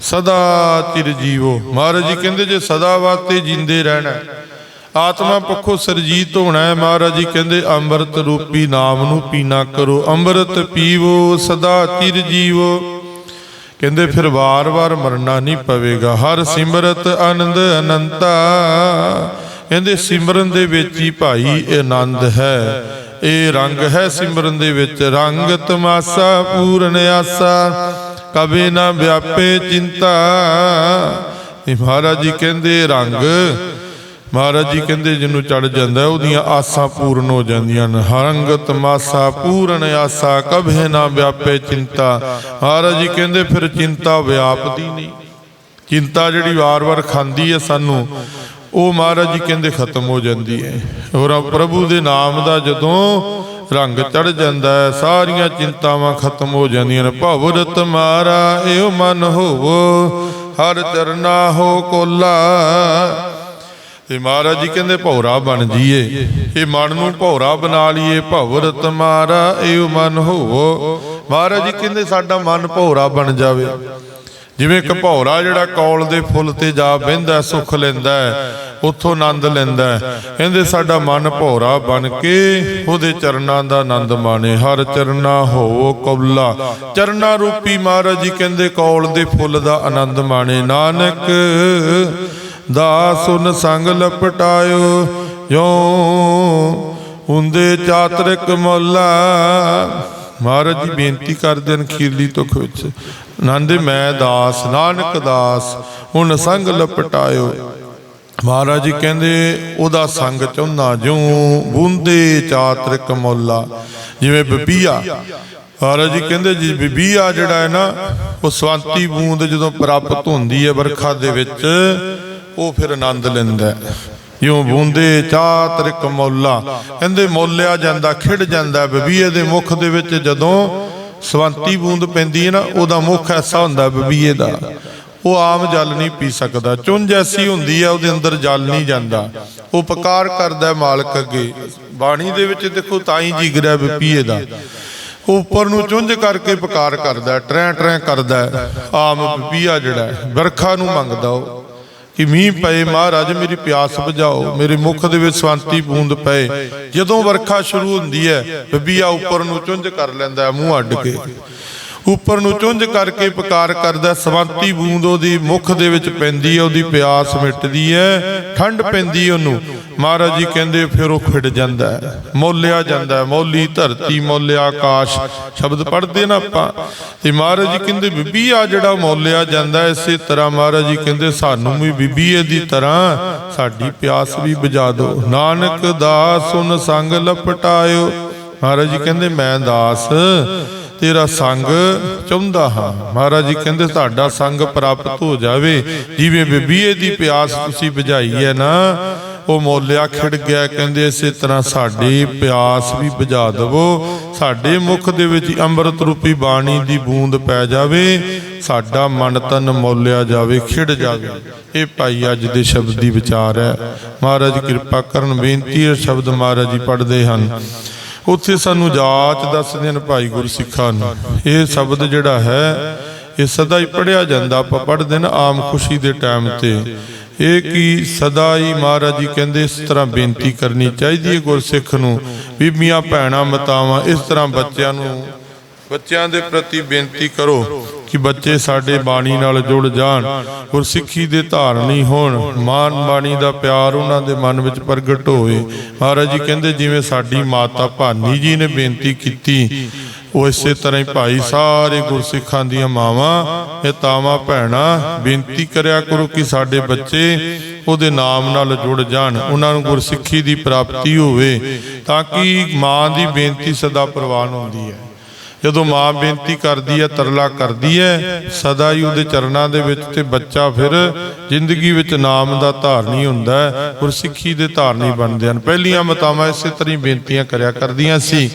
ਸਦਾ ਚਿਰ ਜੀਵੋ। ਮਹਾਰਾਜ ਜੀ ਕਹਿੰਦੇ ਜੇ ਸਦਾ ਵਾਸਤੇ ਜਿੰਦੇ ਰਹਿਣਾ, ਆਤਮਾ ਪੱਖੋਂ ਸਰਜੀਤ ਹੋਣਾ ਹੈ। ਮਹਾਰਾਜ ਜੀ ਕਹਿੰਦੇ ਅੰਮ੍ਰਿਤ ਰੂਪੀ ਨਾਮ ਨੂੰ ਪੀਣਾ ਕਰੋ। ਅੰਮ੍ਰਿਤ ਪੀਵੋ, ਸਦਾ ਚਿਰ ਜੀਵੋ। ਕਹਿੰਦੇ ਫਿਰ ਵਾਰ-ਵਾਰ ਮਰਨਾ ਨਹੀਂ ਪਵੇਗਾ। ਹਰ ਸਿਮਰਤ ਆਨੰਦ ਅਨੰਤਾ। ਕਹਿੰਦੇ ਸਿਮਰਨ ਦੇ ਵਿੱਚ ਹੀ ਭਾਈ ਆਨੰਦ ਹੈ। ਇਹ ਰੰਗ ਹੈ ਸਿਮਰਨ ਦੇ ਵਿੱਚ। ਰੰਗ ਤਮਾਸਾ, ਪੂਰਨ ਆਸਾ। ਕਬੇ ਨਾ ਵਿਆਪੇ ਚਿੰਤਾ। ਇਹ ਮਹਾਰਾਜ ਜੀ ਕਹਿੰਦੇ ਰੰਗ ਮਹਾਰਾਜ ਜੀ ਕਹਿੰਦੇ ਜਿਹਨੂੰ ਚੜ ਜਾਂਦਾ, ਉਹਦੀਆਂ ਆਸਾਂ ਪੂਰਨ ਹੋ ਜਾਂਦੀਆਂ ਹਨ। ਹਰੰਗ ਤਮਾਸਾ ਪੂਰਨ ਆਸਾ, ਕਭੇ ਨਾ ਵਿਆਪੇ ਚਿੰਤਾ। ਮਹਾਰਾਜ ਜੀ ਕਹਿੰਦੇ ਫਿਰ ਚਿੰਤਾ ਵਿਆਪਦੀ ਨਹੀਂ। ਚਿੰਤਾ ਜਿਹੜੀ ਵਾਰ-ਵਾਰ ਖਾਂਦੀ ਹੈ ਸਾਨੂੰ, ਉਹ ਮਹਾਰਾਜ ਜੀ ਕਹਿੰਦੇ ਖਤਮ ਹੋ ਜਾਂਦੀ ਹੈ। ਔਰ ਪ੍ਰਭੂ ਦੇ ਨਾਮ ਦਾ ਜਦੋਂ ਰੰਗ ਚੜ ਜਾਂਦਾ ਹੈ, ਸਾਰੀਆਂ ਚਿੰਤਾਵਾਂ ਖਤਮ ਹੋ ਜਾਂਦੀਆਂ ਨੇ ਭਵਰਤ ਮਾਰਾ ਏਉ ਮਨ ਹੋਵੋ, ਹਰ ਚਰਨਾ ਹੋ ਕੋਲਾ। ਤੇ ਮਹਾਰਾਜ ਜੀ ਕਹਿੰਦੇ ਭੌਰਾ ਬਣ ਜੀਏ। ਇਹ ਮਨ ਨੂੰ ਭੌਰਾ ਬਣਾ ਲਈਏ। ਭਵਰ ਮਾਰਾ ਏਉ ਮਨ ਹੋਵੋ। ਮਹਾਰਾਜ ਜੀ ਕਹਿੰਦੇ ਸਾਡਾ ਮਨ ਭੌਰਾ ਬਣ ਜਾਵੇ। ਜਿਵੇਂ ਇੱਕ ਜਿਹੜਾ ਕੌਲ ਦੇ ਫੁੱਲ ਤੇ ਜਾ ਬਹਿੰਦਾ, ਸੁੱਖ ਲੈਂਦਾ ਉੱਥੋਂ ਆਨੰਦ ਲੈਂਦਾ ਕਹਿੰਦੇ ਸਾਡਾ ਮਨ ਭੌਰਾ ਬਣ ਕੇ ਉਹਦੇ ਚਰਨਾਂ ਦਾ ਆਨੰਦ ਮਾਣੇ। ਹਰ ਚਰਨਾ ਹੋਵੋ ਕਬਲਾ ਚਰਨਾ ਰੂਪੀ ਮਹਾਰਾਜ ਜੀ ਕਹਿੰਦੇ ਕੌਲ ਦੇ ਫੁੱਲ ਦਾ ਆਨੰਦ ਮਾਣੇ। ਨਾਨਕ ਦਾਸੁਨ ਸੰਗ ਲਪਟਾਇਓ ਜੋ ਹੁੰਦੇ ਚਾਤਰਿਕ ਮੌਲਾ ਮਹਾਰਾਜ ਜੀ ਬੇਨਤੀ ਕਰਦੇ ਨੇ ਖੀਰਲੀ ਤੁਖ ਵਿੱਚ। ਨੰਦ ਮੈਂ ਦਾਸ, ਨਾਨਕ ਦਾਸ, ਹੁਣ ਸੰਗ ਲਪਟਾਇਓ। ਮਹਾਰਾਜ ਜੀ ਕਹਿੰਦੇ, ਉਹਦਾ ਸੰਗ ਚਾਹੁੰਦਾ ਜਿਉ ਬੁੰਦੇ ਚਾਤਰਿਕ ਮੌਲਾ ਜਿਵੇਂ ਬਬੀਆ। ਮਹਾਰਾਜ ਜੀ ਕਹਿੰਦੇ, ਜੀ ਬਬੀਆ ਜਿਹੜਾ ਹੈ ਨਾ, ਉਹ ਸਵਾਂਤੀ ਬੂੰਦ ਜਦੋਂ ਪ੍ਰਾਪਤ ਹੁੰਦੀ ਹੈ ਵਰਖਾ ਦੇ ਵਿੱਚ ਉਹ ਫਿਰ ਆਨੰਦ ਲੈਂਦਾ ਹੈ। ਜਿਉ ਬੂੰਦੇ ਚਾਤਰਿਕ ਮੌਲਾ। ਕਹਿੰਦੇ ਮੌਲਿਆ ਜਾਂਦਾ ਖਿੜ ਜਾਂਦਾ ਬਬੀਏ ਦੇ ਮੁਖ ਦੇ ਵਿੱਚ ਜਦੋਂ ਸਵੰਤੀ ਬੂੰਦ ਪੈਂਦੀ ਹੈ ਨਾ ਉਹਦਾ ਮੁਖ ਐਸਾ ਹੁੰਦਾ ਬਬੀਏ ਦਾ। ਉਹ ਆਮ ਜਲ ਨਹੀਂ ਪੀ ਸਕਦਾ। ਚੁੰਝ ਐਸੀ ਹੁੰਦੀ ਹੈ ਉਹਦੇ ਅੰਦਰ ਜਲ ਨਹੀਂ ਜਾਂਦਾ। ਉਹ ਪਕਾਰ ਕਰਦਾ ਮਾਲਕ ਅੱਗੇ। ਬਾਣੀ ਦੇ ਵਿੱਚ ਦੇਖੋ ਤਾਂ ਹੀ ਜਿਗਰਾ ਬਪੀਏ ਦਾ। ਉਹ ਉੱਪਰ ਨੂੰ ਚੁੰਝ ਕਰਕੇ ਪਕਾਰ ਕਰਦਾ ਹੈ, ਟਰੈਂ ਟਰੈਂ ਕਰਦਾ ਆਮ ਬਪੀਆ ਜਿਹੜਾ ਵਰਖਾ ਨੂੰ ਮੰਗਦਾ ਉਹ। ਕਿ ਮੀਂਹ ਪਏ, ਮਹਾਰਾਜ ਮੇਰੀ ਪਿਆਸ ਬੁਝਾਓ, ਮੇਰੇ ਮੁਖ ਦੇ ਵਿੱਚ ਸ਼ਾਂਤੀ ਬੂੰਦ ਪਏ। ਜਦੋਂ ਵਰਖਾ ਸ਼ੁਰੂ ਹੁੰਦੀ ਹੈ, ਬਬੀਆ ਉੱਪਰ ਨੂੰ ਚੁੰਝ ਕਰ ਲੈਂਦਾ ਹੈ, ਮੂੰਹ ਅੱਡ ਕੇ। ਉੱਪਰ ਨੂੰ ਚੁੰਝ ਕਰਕੇ ਪੁਕਾਰ ਕਰਦਾ, ਸਵੰਤੀ ਬੂੰਦ ਉਹਦੀ ਮੁਖ ਦੇ ਵਿੱਚ ਪੈਂਦੀ ਹੈ, ਉਹਦੀ ਪਿਆਸ ਮਿਟਦੀ ਹੈ, ਠੰਡ ਪੈਂਦੀ ਉਹਨੂੰ। ਮਹਾਰਾਜ ਜੀ ਕਹਿੰਦੇ, ਫਿਰ ਉਹ ਖਿੜ ਜਾਂਦਾ ਹੈ, ਮੋਲਿਆ ਜਾਂਦਾ ਹੈ, ਮੌਲੀ ਧਰਤੀ, ਮੋਲਿਆ ਆਕਾਸ਼। ਸ਼ਬਦ ਪੜ੍ਹਦੇ ਨਾ ਆਪਾਂ। ਤੇ ਮਹਾਰਾਜ ਜੀ ਕਹਿੰਦੇ, ਬੀਬੀ, ਆ ਜਿਹੜਾ ਮੋਲਿਆ ਜਾਂਦਾ, ਇਸੇ ਤਰ੍ਹਾਂ ਮਹਾਰਾਜ ਜੀ ਕਹਿੰਦੇ, ਸਾਨੂੰ ਵੀ ਬੀਬੀਏ ਦੀ ਤਰ੍ਹਾਂ ਸਾਡੀ ਪਿਆਸ ਵੀ ਬੁਝਾ ਦਿਓ। ਨਾਨਕ ਦਾਸ, ਸੁਨ ਸੰਗ ਲਪਟਾਇਓ। ਮਹਾਰਾਜ ਜੀ ਕਹਿੰਦੇ, ਮੈਂ ਦਾਸ। ਤੇਰਾ ਸੰਗ ਚਾਹੁੰਦਾ ਹਾਂ। ਮਹਾਰਾਜ ਜੀ ਕਹਿੰਦੇ, ਤੁਹਾਡਾ ਸੰਗ ਪ੍ਰਾਪਤ ਹੋ ਜਾਵੇ। ਜਿਵੇਂ ਬੀਬੀਏ ਦੀ ਪਿਆਸ ਤੁਸੀਂ ਬੁਝਾਈ ਹੈ ਨਾ, ਉਹ ਮੋਲਿਆ ਖਿੜ ਗਿਆ। ਕਹਿੰਦੇ, ਇਸੇ ਤਰ੍ਹਾਂ ਸਾਡੀ ਪਿਆਸ ਵੀ ਬੁਝਾ ਦਵੋ। ਸਾਡੇ ਮੁਖ ਦੇ ਵਿੱਚ ਅੰਮ੍ਰਿਤ ਰੂਪੀ ਬਾਣੀ ਦੀ ਬੂੰਦ ਪੈ ਜਾਵੇ। ਸਾਡਾ ਮਨ ਤਨ ਮੋਲਿਆ ਜਾਵੇ, ਖਿੜ ਜਾਵੇ। ਇਹ ਭਾਈ ਅੱਜ ਦੇ ਸ਼ਬਦ ਦੀ ਵਿਚਾਰ ਹੈ। ਮਹਾਰਾਜ, ਕਿਰਪਾ ਕਰਨ, ਬੇਨਤੀ ਹੈ, ਸ਼ਬਦ ਮਹਾਰਾਜ ਜੀ ਪੜ੍ਹਦੇ ਹਨ। ਉੱਥੇ ਸਾਨੂੰ ਜਾਚ ਦੱਸਦੇ ਹਨ ਭਾਈ ਗੁਰਸਿੱਖਾਂ ਨੂੰ। ਇਹ ਸ਼ਬਦ ਜਿਹੜਾ ਹੈ, ਇਹ ਸਦਾ ਹੀ ਪੜਿਆ ਜਾਂਦਾ, ਆਪਾਂ ਪੜ੍ਹਦੇ ਨੇ ਆਮ ਖੁਸ਼ੀ ਦੇ ਟਾਈਮ ਤੇ। ਇਹ ਕੀ ਸਦਾ ਹੀ ਮਹਾਰਾਜ ਜੀ ਕਹਿੰਦੇ ਇਸ ਤਰ੍ਹਾਂ ਬੇਨਤੀ ਕਰਨੀ ਚਾਹੀਦੀ ਹੈ ਗੁਰਸਿੱਖ ਨੂੰ, ਬੀਬੀਆਂ, ਭੈਣਾਂ, ਮਤਾਵਾਂ, ਇਸ ਤਰ੍ਹਾਂ ਬੱਚਿਆਂ ਨੂੰ, ਬੱਚਿਆਂ ਦੇ ਪ੍ਰਤੀ ਬੇਨਤੀ ਕਰੋ। ਕਿ ਬੱਚੇ ਸਾਡੇ ਬਾਣੀ ਨਾਲ ਜੁੜ ਜਾਣ ਗੁਰਸਿੱਖੀ ਦੇ ਧਾਰਨੀ ਹੋਣ, ਮਾਨ ਬਾਣੀ ਦਾ ਪਿਆਰ ਉਹਨਾਂ ਦੇ ਮਨ ਵਿੱਚ ਪ੍ਰਗਟ ਹੋਵੇ। ਮਹਾਰਾਜ ਜੀ ਕਹਿੰਦੇ, ਜਿਵੇਂ ਸਾਡੀ ਮਾਤਾ ਭਾਨੀ ਜੀ ਨੇ ਬੇਨਤੀ ਕੀਤੀ, ਉਹ ਇਸੇ ਤਰ੍ਹਾਂ ਹੀ ਭਾਈ ਸਾਰੇ ਗੁਰਸਿੱਖਾਂ ਦੀਆਂ ਮਾਵਾਂ, ਇਹ ਤਾਵਾਂ ਭੈਣਾਂ, ਬੇਨਤੀ ਕਰਿਆ ਕਰੋ ਕਿ ਸਾਡੇ ਬੱਚੇ ਉਹਦੇ ਨਾਮ ਨਾਲ ਜੁੜ ਜਾਣ, ਉਹਨਾਂ ਨੂੰ ਗੁਰਸਿੱਖੀ ਦੀ ਪ੍ਰਾਪਤੀ ਹੋਵੇ, ਤਾਂ ਕਿ ਮਾਂ ਦੀ ਬੇਨਤੀ ਸਦਾ ਪ੍ਰਵਾਨ ਹੁੰਦੀ ਹੈ। ਜਦੋਂ ਮਾਂ ਬੇਨਤੀ ਕਰਦੀ ਹੈ, ਤਰਲਾ ਕਰਦੀ ਹੈ ਸਦਾ ਹੀ ਉਹਦੇ ਚਰਨਾਂ ਦੇ ਵਿੱਚ ਤੇ ਬੱਚਾ ਫਿਰ ਜ਼ਿੰਦਗੀ ਵਿੱਚ ਨਾਮ ਦਾ ਧਾਰਨੀ ਹੁੰਦਾ ਹੈ ਸਿੱਖੀ ਦੇ ਧਾਰਨੀ ਬਣਦੇ ਹਨ। ਪਹਿਲੀਆਂ ਮਾਤਾਵਾਂ ਇਸੇ ਤਰ੍ਹਾਂ ਹੀ ਬੇਨਤੀਆਂ ਕਰਿਆ ਕਰਦੀਆਂ ਸੀ,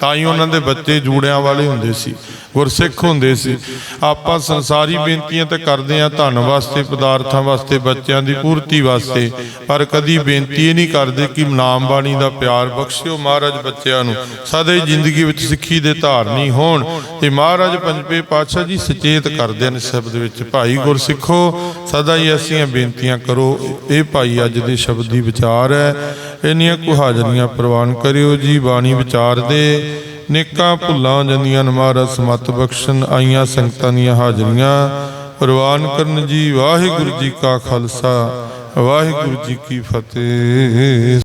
ਤਾਂ ਹੀ ਉਹਨਾਂ ਦੇ ਬੱਚੇ ਜੂੜਿਆਂ ਵਾਲੇ ਹੁੰਦੇ ਸੀ। ਗੁਰਸਿੱਖ ਹੁੰਦੇ ਸੀ। ਆਪਾਂ ਸੰਸਾਰੀ ਬੇਨਤੀਆਂ ਤਾਂ ਕਰਦੇ ਆ ਧਨ ਵਾਸਤੇ, ਪਦਾਰਥਾਂ ਵਾਸਤੇ, ਬੱਚਿਆਂ ਦੀ ਪੂਰਤੀ ਵਾਸਤੇ। ਪਰ ਕਦੀ ਬੇਨਤੀ ਇਹ ਨਹੀਂ ਕਰਦੇ ਕਿ ਨਾਮ ਬਾਣੀ ਦਾ ਪਿਆਰ ਬਖਸ਼ਿਓ ਮਹਾਰਾਜ ਬੱਚਿਆਂ ਨੂੰ। ਸਦਾ ਹੀ ਜ਼ਿੰਦਗੀ ਵਿੱਚ ਸਿੱਖੀ ਦੇ ਧਾਰਨੀ ਹੋਣ। ਤੇ ਮਹਾਰਾਜ ਪੰਜਵੇਂ ਪਾਤਸ਼ਾਹ ਜੀ ਸੁਚੇਤ ਕਰਦੇ ਨੇ ਸ਼ਬਦ ਵਿੱਚ, ਭਾਈ ਗੁਰਸਿੱਖੋ, ਸਦਾ ਹੀ ਐਸੀਆਂ ਬੇਨਤੀਆਂ ਕਰੋ। ਇਹ ਭਾਈ ਅੱਜ ਦੇ ਸ਼ਬਦ ਦੀ ਵਿਚਾਰ ਹੈ। ਇੰਨੀਆਂ ਕੁਹਾਜਰੀਆਂ ਪ੍ਰਵਾਨ ਕਰਿਓ ਜੀ, ਬਾਣੀ ਵਿਚਾਰ ਦੇ। ਨੇਕਾਂ ਭੁੱਲਾਂ ਜਾਂਦੀਆਂ ਨੇ ਮਹਾਰਾਜ ਸਮਤ ਬਖਸ਼ਣ ਆਈਆਂ ਸੰਗਤਾਂ ਦੀਆਂ ਹਾਜ਼ਰੀਆਂ। ਪ੍ਰਵਾਨ ਕਰਨ ਜੀ ਵਾਹਿਗੁਰੂ ਜੀ ਕਾ ਖਾਲਸਾ, ਵਾਹਿਗੁਰੂ ਜੀ ਕੀ ਫਤਿਹ।